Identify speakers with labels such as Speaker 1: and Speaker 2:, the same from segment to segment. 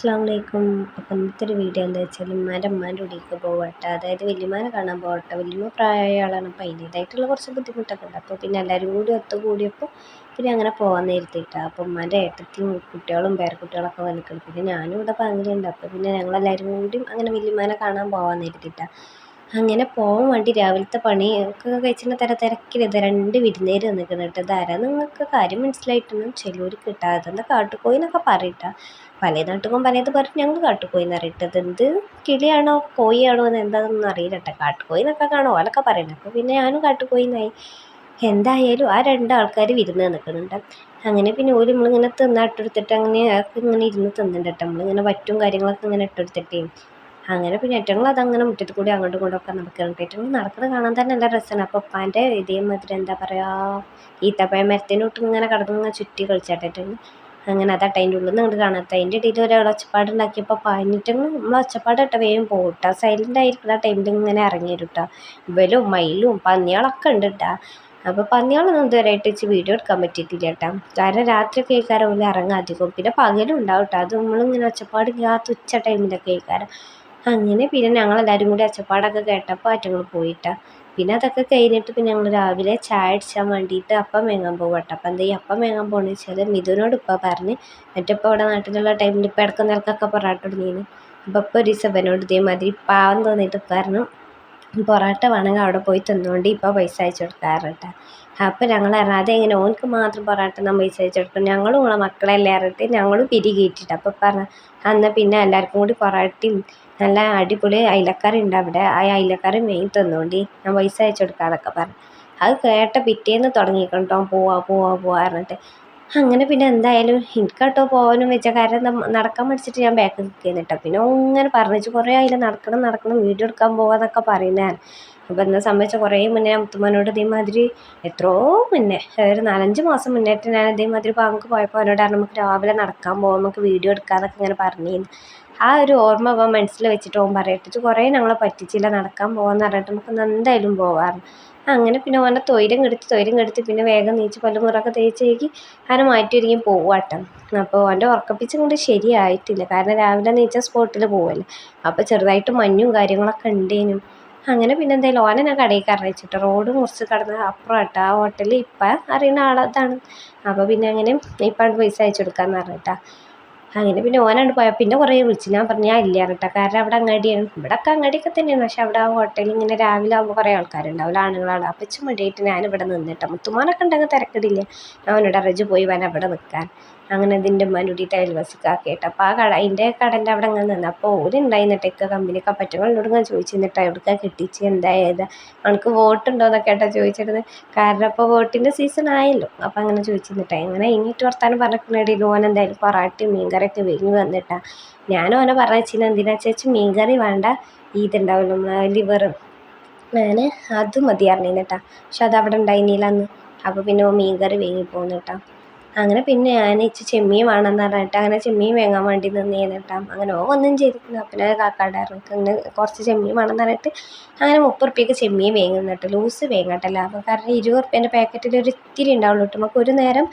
Speaker 1: അസ്സാം അലൈക്കും അപ്പം ഇന്നത്തെ ഒരു വീഡിയോ എന്താ വെച്ചാൽ ഉമ്മാന്റെ ഉമ്മാന്റെ കൂടിയൊക്കെ പോകട്ടെ അതായത് വല്യമാനെ കാണാൻ പോകട്ടെ വലിയ പ്രായമായ ആളാണ്. അപ്പം അതിന്റേതായിട്ടുള്ള കുറച്ച് ബുദ്ധിമുട്ടൊക്കെ ഉണ്ട്. അപ്പോൾ പിന്നെ എല്ലാവരും കൂടി ഒത്തുകൂടിയപ്പോൾ പിന്നെ അങ്ങനെ പോകാൻ നേരത്തിട്ടാണ് അപ്പോൾ ഉമ്മാന്റെ ഏട്ടത്തിയും കുട്ടികളും പേരക്കുട്ടികളൊക്കെ വന്നിട്ടുണ്ട് പിന്നെ ഞാനും ഇവിടെ പങ്കിലുണ്ട് അപ്പോൾ പിന്നെ ഞങ്ങളെല്ലാവരും കൂടി അങ്ങനെ വല്യമ്മാനെ കാണാൻ പോകാൻ നേരത്തിട്ടാണ് അങ്ങനെ പോകാൻ വേണ്ടി രാവിലത്തെ പണി ഒക്കെ കഴിച്ചിട്ട് തര തിരക്കിലിത് രണ്ട് വിരുന്നേര് നിൽക്കുന്നുണ്ട് ഇതാരാ നിങ്ങൾക്ക് കാര്യം മനസ്സിലായിട്ടൊന്നും ചിലവർ കിട്ടാതെ. കാട്ടുകോഴി എന്നൊക്കെ പറയട്ടാ. പല നാട്ടുക്കും പലത് പറഞ്ഞ് ഞങ്ങൾ കാട്ടുകോഴി എന്ന് അറിയിട്ടത്. എന്ത് കിളിയാണോ കോഴിയാണോ എന്ന് എന്താണെന്നൊന്നും അറിയില്ല കേട്ടോ കാട്ടുകോഴി എന്നൊക്കെ കാണും ഓലൊക്കെ പറയുന്നത് അപ്പോൾ പിന്നെ ഞാനും കാട്ടുകോഴി എന്നായി എന്തായാലും ആ രണ്ട് ആൾക്കാർ വിരുന്ന് നിൽക്കുന്നുണ്ട് അങ്ങനെ പിന്നെ ഓര് നമ്മളിങ്ങനെ തിന്നാൻ ഇട്ടെടുത്തിട്ട് അങ്ങനെ ഇങ്ങനെ ഇരുന്ന് തിന്നുന്നുണ്ട് കേട്ടോ നമ്മളിങ്ങനെ വറ്റും കാര്യങ്ങളൊക്കെ ഇങ്ങനെ ഇട്ടെടുത്തിട്ടേ. അങ്ങനെ പിന്നെ ഏറ്റങ്ങൾ അതങ്ങനെ മുറ്റത്ത് കൂടി അങ്ങോട്ടും ഇങ്ങോട്ടും ഒക്കെ നടക്കുന്നുണ്ട് ഏറ്റങ്ങൾ നടക്കുന്നത് കാണാൻ തന്നെ നല്ല രസമാണ് അപ്പോൾ ഉപ്പാന്റെ ഇതേമാതിരി എന്താ പറയുക ഈത്തപ്പഴ മരത്തിനോട്ട് ഇങ്ങനെ കിടന്നിങ്ങനെ ചുറ്റി കളിച്ചാട്ടിട്ടുണ്ട് അങ്ങനെ അതാ അതിന്റെ ഉള്ളിൽ നിന്ന് ഇങ്ങോട്ട് കാണാത്ത അതിന്റെ ഇടയിൽ ഒരാൾ ഒച്ചപ്പാട് ഉണ്ടാക്കിയപ്പോൾ പാഞ്ഞിട്ട് നമ്മൾ ഒച്ചപ്പാട് ഇട്ട വേഗം പോട്ട സൈലന്റ് ആയിരിക്കുന്ന ടൈമിൽ ഇങ്ങനെ ഇറങ്ങി വരും കേട്ടോ. ഇവലും മയിലും പന്നികളൊക്കെ ഉണ്ട് കേട്ടോ. അപ്പോൾ പന്നികളൊന്നും ഇതുവരെയായിട്ട് വെച്ച് വീഡിയോ എടുക്കാൻ പറ്റിയിട്ടില്ല കേട്ടോ. കാരണം രാത്രിയൊക്കെ കേൾക്കാറ് പോലെ ഇറങ്ങാൻ അധികം. പിന്നെ പകലും ഉണ്ടാവും കേട്ടോ. അത് നമ്മളിങ്ങനെ ഒച്ചപ്പാട് ഇല്ലാത്ത ഉച്ച ടൈമിലൊക്കെ കേൾക്കാറ് അങ്ങനെ പിന്നെ ഞങ്ങളെല്ലാവരും കൂടി ഒച്ചപ്പാടൊക്കെ കേട്ടപ്പോൾ അറ്റങ്ങൾ പോയിട്ടാ പിന്നെ അതൊക്കെ കഴിഞ്ഞിട്ട് പിന്നെ ഞങ്ങൾ രാവിലെ ചായ അടിച്ചാൻ വേണ്ടിയിട്ട് അപ്പം വേങ്ങാൻ പോകും കേട്ടോ. അപ്പം എന്താ ഈ അപ്പം വേങ്ങാൻ പോകണമെന്ന് വെച്ചാൽ മിഥുനോട് ഇപ്പം പറഞ്ഞ് മറ്റിപ്പോൾ ഇവിടെ നാട്ടിലുള്ള ടൈമിൽ ഇപ്പം ഇടയ്ക്ക് നിരക്കൊക്കെ പൊറാട്ട ഇടുന്നതിന് അപ്പം ഇപ്പം ഒരു ഇവനോട് ഇതേമാതിരി പാവം തോന്നിയിട്ട് പറഞ്ഞു പൊറാട്ട വേണമെങ്കിൽ അവിടെ പോയി തന്നുകൊണ്ട് ഇപ്പോൾ പൈസ അയച്ചു കൊടുക്കാറുണ്ട് അപ്പോൾ ഞങ്ങൾ അറിയാതെ ഇങ്ങനെ ഓനക്ക് മാത്രം പൊറാട്ട നമ്മൾ പൈസ അയച്ചു കൊടുക്കും ഞങ്ങളും ഉള്ള മക്കളെല്ലാം അറിഞ്ഞിട്ട് ഞങ്ങളും പിരി കയറ്റിയിട്ട് അപ്പോൾ പറഞ്ഞു എന്നാൽ പിന്നെ എല്ലാവർക്കും കൂടി പൊറാട്ടയും നല്ല അടിപൊളി അയലക്കറി ഉണ്ട് അവിടെ. ആ അയലക്കറി മെയിൻ തന്നോണ്ട് ഞാൻ പൈസ അയച്ചു കൊടുക്കാതൊക്കെ പറഞ്ഞു. അത് കേട്ട പിറ്റേന്ന് തുടങ്ങിക്കണ്ടോ പോവാ പോവാ പോവാ പറഞ്ഞിട്ട്. അങ്ങനെ പിന്നെ എന്തായാലും എനിക്ക് കേട്ടോ പോകാനും വെച്ച കാരണം നടക്കാൻ പഠിച്ചിട്ട് ഞാൻ ബാക്ക് നിൽക്കുന്നിട്ടോ പിന്നെ ഇങ്ങനെ പറഞ്ഞു കുറേ അതിൽ നടക്കണം നടക്കണം വീഡിയോ എടുക്കാൻ പോവാന്നൊക്കെ പറയുന്നതാണ് അപ്പോൾ എന്നെ സംബന്ധിച്ച കുറേ മുന്നേ മുത്തുമ്മനോട് ഇതേമാതിരി എത്രയോ മുന്നേ ഒരു നാലഞ്ച് മാസം മുന്നേറ്റ് ഞാൻ ഇതേമാതിരി ബാങ്ക് പോയപ്പോൾ അവനോട് നമുക്ക് രാവിലെ നടക്കാൻ പോകാം നമുക്ക് വീഡിയോ എടുക്കാമെന്നൊക്കെ ഇങ്ങനെ പറഞ്ഞിരുന്നു ആ ഒരു ഓർമ്മ അവൻ മനസ്സിൽ വെച്ചിട്ട് ഓൻ പറയട്ടെ. കുറേ ഞങ്ങളെ പറ്റിച്ചില്ല നടക്കാൻ പോകാമെന്ന് പറഞ്ഞിട്ട് നമുക്ക് എന്തായാലും പോകാറുണ്ട് അങ്ങനെ പിന്നെ ഓനെ തൊയിരം കെടുത്ത് തൊയിരം കെടുത്ത് പിന്നെ വേഗം നീച്ച് പല്ലുമുറൊക്കെ തേച്ചേക്ക് അവനെ മാറ്റി ഒരുങ്ങി പോവാട്ടോ. അപ്പോൾ ഓന്റെ ഉറക്കപ്പിച്ച് കൊണ്ട് ശരിയായിട്ടില്ല. കാരണം രാവിലെ നീച്ച സ്പോട്ടിൽ പോവല്ലേ. അപ്പോൾ ചെറുതായിട്ട് മഞ്ഞും കാര്യങ്ങളൊക്കെ ഉണ്ടേനും. അങ്ങനെ പിന്നെ എന്തായാലും ഓനെ ഞാൻ കടയിൽ കറിയിച്ചിട്ട് റോഡ് മുറിച്ച് കടന്ന് അപ്പുറം ആ ഹോട്ടലിൽ ഇപ്പം അറിയുന്ന ആളതാണ് അപ്പോൾ പിന്നെ അങ്ങനെ ഇപ്പം പൈസ അയച്ചു കൊടുക്കാമെന്ന് പറഞ്ഞിട്ടാ. അങ്ങനെ പിന്നെ ഓനാണ്ട് പോയാൽ പിന്നെ കുറേ വിളിച്ചു. ഞാൻ പറഞ്ഞു ഞാൻ ഇല്ല കേട്ടോ കാരണം അവിടെ അങ്ങാടിയാണ്. ഇവിടെ ഒക്കെ അങ്ങാടിയൊക്കെ തന്നെയാണ്. പക്ഷെ അവിടെ ആ ഹോട്ടലിൽ ഇങ്ങനെ രാവിലെ ആകുമ്പോൾ കുറേ ആൾക്കാരുണ്ടാവില്ല ആണുങ്ങളാണ്. അപ്പം ഇച്ചും വേണ്ടിയിട്ട് ഞാൻ ഇവിടെ നിന്നിട്ട്. മുത്തുമാനൊക്കെ ഉണ്ടെങ്കിൽ തിരക്കിടില്ല. ഞാൻ അവനോട് അറിയിച്ച് പോയി വേണം അവിടെ നിൽക്കാൻ അങ്ങനെ ഇതിന്റെ മരുടിയിട്ട് കൂടി അയൽവാസിക്കാക്കിയിട്ട് അപ്പോൾ ആ കട അതിന്റെ കടന്റെ അവിടെ അങ്ങനെ നിന്ന്. അപ്പോൾ ഓരുണ്ടായിരുന്നിട്ട് ഇക്ക കമ്പനിയൊക്കെ പറ്റും ഞാൻ ചോദിച്ചു എന്നിട്ട് എവിടേക്കാ കിട്ടിച്ച്? എന്താ ഏതാ? അവനക്ക് വോട്ടുണ്ടോ എന്നൊക്കെ ചോദിച്ചിരുന്നത് കാരണം അപ്പോൾ വോട്ടിന്റെ സീസൺ ആയല്ലോ. അപ്പോൾ അങ്ങനെ ചോദിച്ചു നിന്നിട്ട് അങ്ങനെ ഇനിയിട്ട് വർത്താനം പറഞ്ഞിട്ടുണ്ടെങ്കിൽ ഓൻ എന്തായാലും പൊറാട്ടയും മീൻകറിയൊക്കെ വെങ്ങി വന്നിട്ടാണ് ഞാൻ ഓനെ പറഞ്ഞു എന്തിനാ ചേച്ചി മീൻകറി വേണ്ട? ഇതുണ്ടാവില്ല നമ്മളെ ലിവർ ഞാൻ അത് മതി അറിഞ്ഞിട്ടാ പക്ഷെ അത് അവിടെ ഉണ്ടായിരുന്നില്ല അന്ന്. അപ്പോൾ പിന്നെ മീൻകറി വേങ്ങി കേട്ടോ അങ്ങനെ പിന്നെ ഞാൻ ഇച്ചി ചെമ്മീൻ വേണമെന്ന് പറഞ്ഞിട്ട് അങ്ങനെ ചെമ്മീൻ വേങ്ങാൻ വേണ്ടി നിന്നേന് കേട്ടോ. അങ്ങനെ ഓ ഒന്നും ചെയ്തിട്ടില്ല. പിന്നെ കാക്കാട് അങ്ങനെ കുറച്ച് ചെമ്മീൻ വേണമെന്ന് പറഞ്ഞിട്ട് അങ്ങനെ മുപ്പത് റുപ്യക്ക് ചെമ്മീൻ വേങ്ങുന്നുണ്ട് ലൂസ് വേങ്ങട്ടല്ല. അപ്പോൾ കാരണം ഇരുപത് റുപ്യേന്റെ പാക്കറ്റിൽ ഒരു ഇത്തിരി ഉണ്ടാവുള്ളൂ കേട്ടോ. നമുക്ക് ഒരു നേരം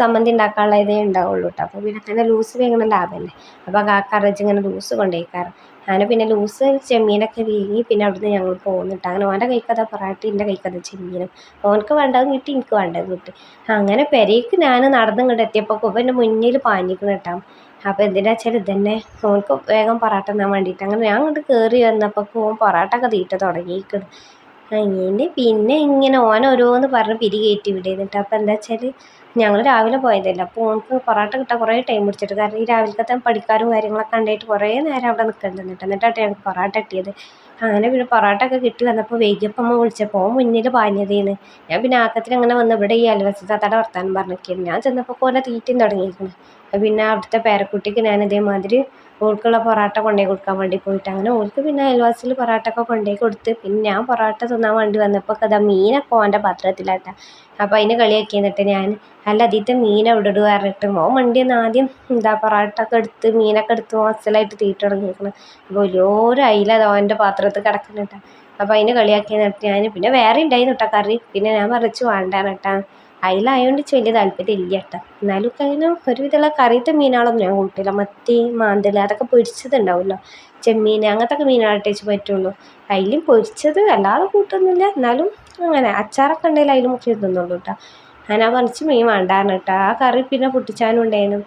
Speaker 1: സമ്മന്തി ഉണ്ടാക്കാനുള്ള ഇതേ ഉണ്ടാവുള്ളൂ കേട്ടോ. അപ്പോൾ പിന്നെ തന്നെ ലൂസ് വേങ്ങണ ലാഭമല്ലേ? അപ്പോൾ കാക്ക അറച്ച് ഇങ്ങനെ ലൂസ് കൊണ്ടുപോയിക്കാറ് അങ്ങനെ പിന്നെ ലൂസ് ചെമ്മീനൊക്കെ വീങ്ങി പിന്നെ അവിടുന്ന് ഞങ്ങൾ പോകുന്നുണ്ട് അങ്ങനെ ഓന്റെ കൈക്കഥ പൊറാട്ട എന്റെ കൈക്കഥ ചെമ്മീനും. ഓനക്ക് വേണ്ടത് കിട്ടി എനിക്ക് വേണ്ടത് കിട്ടി. അങ്ങനെ പെരേക്ക് ഞാൻ നടന്നു ഇങ്ങോട്ട് എത്തിയപ്പോൾ കുവന്റെ മുന്നിൽ പാഞ്ഞിക്കണം കേട്ടോ. അപ്പോൾ എന്തിനാ വെച്ചാൽ ഇതന്നെ? ഓനക്ക് വേഗം പൊറാട്ട തന്നാൻ വേണ്ടിയിട്ട്. അങ്ങനെ ഞാൻ അങ്ങോട്ട് കയറി വന്നപ്പോൾ ഓൻ പൊറാട്ട ഒക്കെ തീറ്റ തുടങ്ങിയിരിക്കണം അങ്ങനെ പിന്നെ ഇങ്ങനെ ഓൻ ഓരോന്ന് പറഞ്ഞ് പിരി കയറ്റി വിടേന്നിട്ട് അപ്പോൾ എന്താ വെച്ചാൽ ഞങ്ങൾ രാവിലെ പോയതല്ല. അപ്പോൾ ഓൾക്ക് പൊറോട്ട കിട്ടാൻ കുറേ ടൈം പിടിച്ചിട്ട്. കാരണം ഈ രാവിലത്തെ പഠിക്കാരും കാര്യങ്ങളൊക്കെ ഉണ്ടായിട്ട് കുറേ നേരം അവിടെ നിൽക്കേണ്ടി എന്നിട്ടാണ് ഞങ്ങൾക്ക് പൊറോട്ട കിട്ടിയത്. അങ്ങനെ പിന്നെ പൊറോട്ട ഒക്കെ കിട്ടി വന്നപ്പോൾ വൈകിയപ്പോൾ വിളിച്ചപ്പോൾ ഓൻ മുന്നിൽ പാഞ്ഞതേന്ന്. ഞാൻ പിന്നെ ആക്കത്തിൽ അങ്ങനെ വന്ന് ഇവിടെ ഈ അയൽവാസി താത്തയുടെ വർത്താനം പറഞ്ഞിരിക്കുന്നു ഞാൻ ചെന്നപ്പോൾ ഓനെ തീറ്റയും തുടങ്ങിയിരിക്കുന്നു. പിന്നെ അവിടുത്തെ പേരക്കുട്ടിക്ക് ഞാൻ ഇതേമാതിരി ഓൾക്കുള്ള പൊറോട്ട കൊണ്ടുപോയി കൊടുക്കാൻ വേണ്ടി പോയിട്ട്. അങ്ങനെ ഓൾക്ക് പിന്നെ അയൽവാസിയിൽ പൊറോട്ട ഒക്കെ കൊണ്ടുപോയി കൊടുത്ത്. പിന്നെ ഞാൻ പൊറോട്ട തിന്നാൻ വേണ്ടി വന്നപ്പോൾ അതാ മീനൊക്കെ ഓന്റെ പാത്രത്തിലാട്ടാ. അപ്പോൾ അതിന് കളിയാക്കി എന്നിട്ട് ഞാൻ അല്ല അതിത്തെ മീൻ എവിടെ ഇടുക പറഞ്ഞിട്ട് മോൻ വണ്ടി നിന്ന് ആദ്യം എന്താ പൊറോട്ട ഒക്കെ എടുത്ത് മീനൊക്കെ എടുത്ത് മോസലായിട്ട് തീറ്റ തുടങ്ങിയിരിക്കണം അപ്പോൾ വലിയൊരു അയില അത് ഓന്റെ പാത്രത്തിൽ കിടക്കുന്നുട്ടാ അപ്പോൾ അതിന് കളിയാക്കി എന്നിട്ട് ഞാൻ പിന്നെ വേറെ ഉണ്ടായിരുന്നു കേട്ടോ കറി. പിന്നെ ഞാൻ പറിച്ച് കേട്ടാ അതിലായതുകൊണ്ട് ഇച്ച് വലിയ താല്പര്യം ഇല്ല കേട്ടോ എന്നാലും ഒക്കെ അങ്ങനെ ഒരുവിധമുള്ള കറിയിട്ട മീനുകളൊന്നും ഞാൻ കൂട്ടില്ല മത്തി മാന്തൽ അതൊക്കെ പൊരിച്ചത് ഉണ്ടാവുമല്ലോ ചെമ്മീൻ അങ്ങനത്തെ ഒക്കെ മീനുകളായിട്ടേ ഇച്ച് പറ്റുള്ളൂ. അതിലും പൊരിച്ചത് അല്ലാതെ കൂട്ടൊന്നുമില്ല. എന്നാലും അങ്ങനെ അച്ചാറൊക്കെ ഉണ്ടെങ്കിൽ അതിൽ മുക്കി തിന്നുള്ളൂ കേട്ടോ ഞാൻ ആ പറിച്ച് മീൻ വേണ്ടാന്ന് കേട്ടോ ആ കറി പിന്നെ പൊട്ടിച്ചാനും ഉണ്ടായിരുന്നു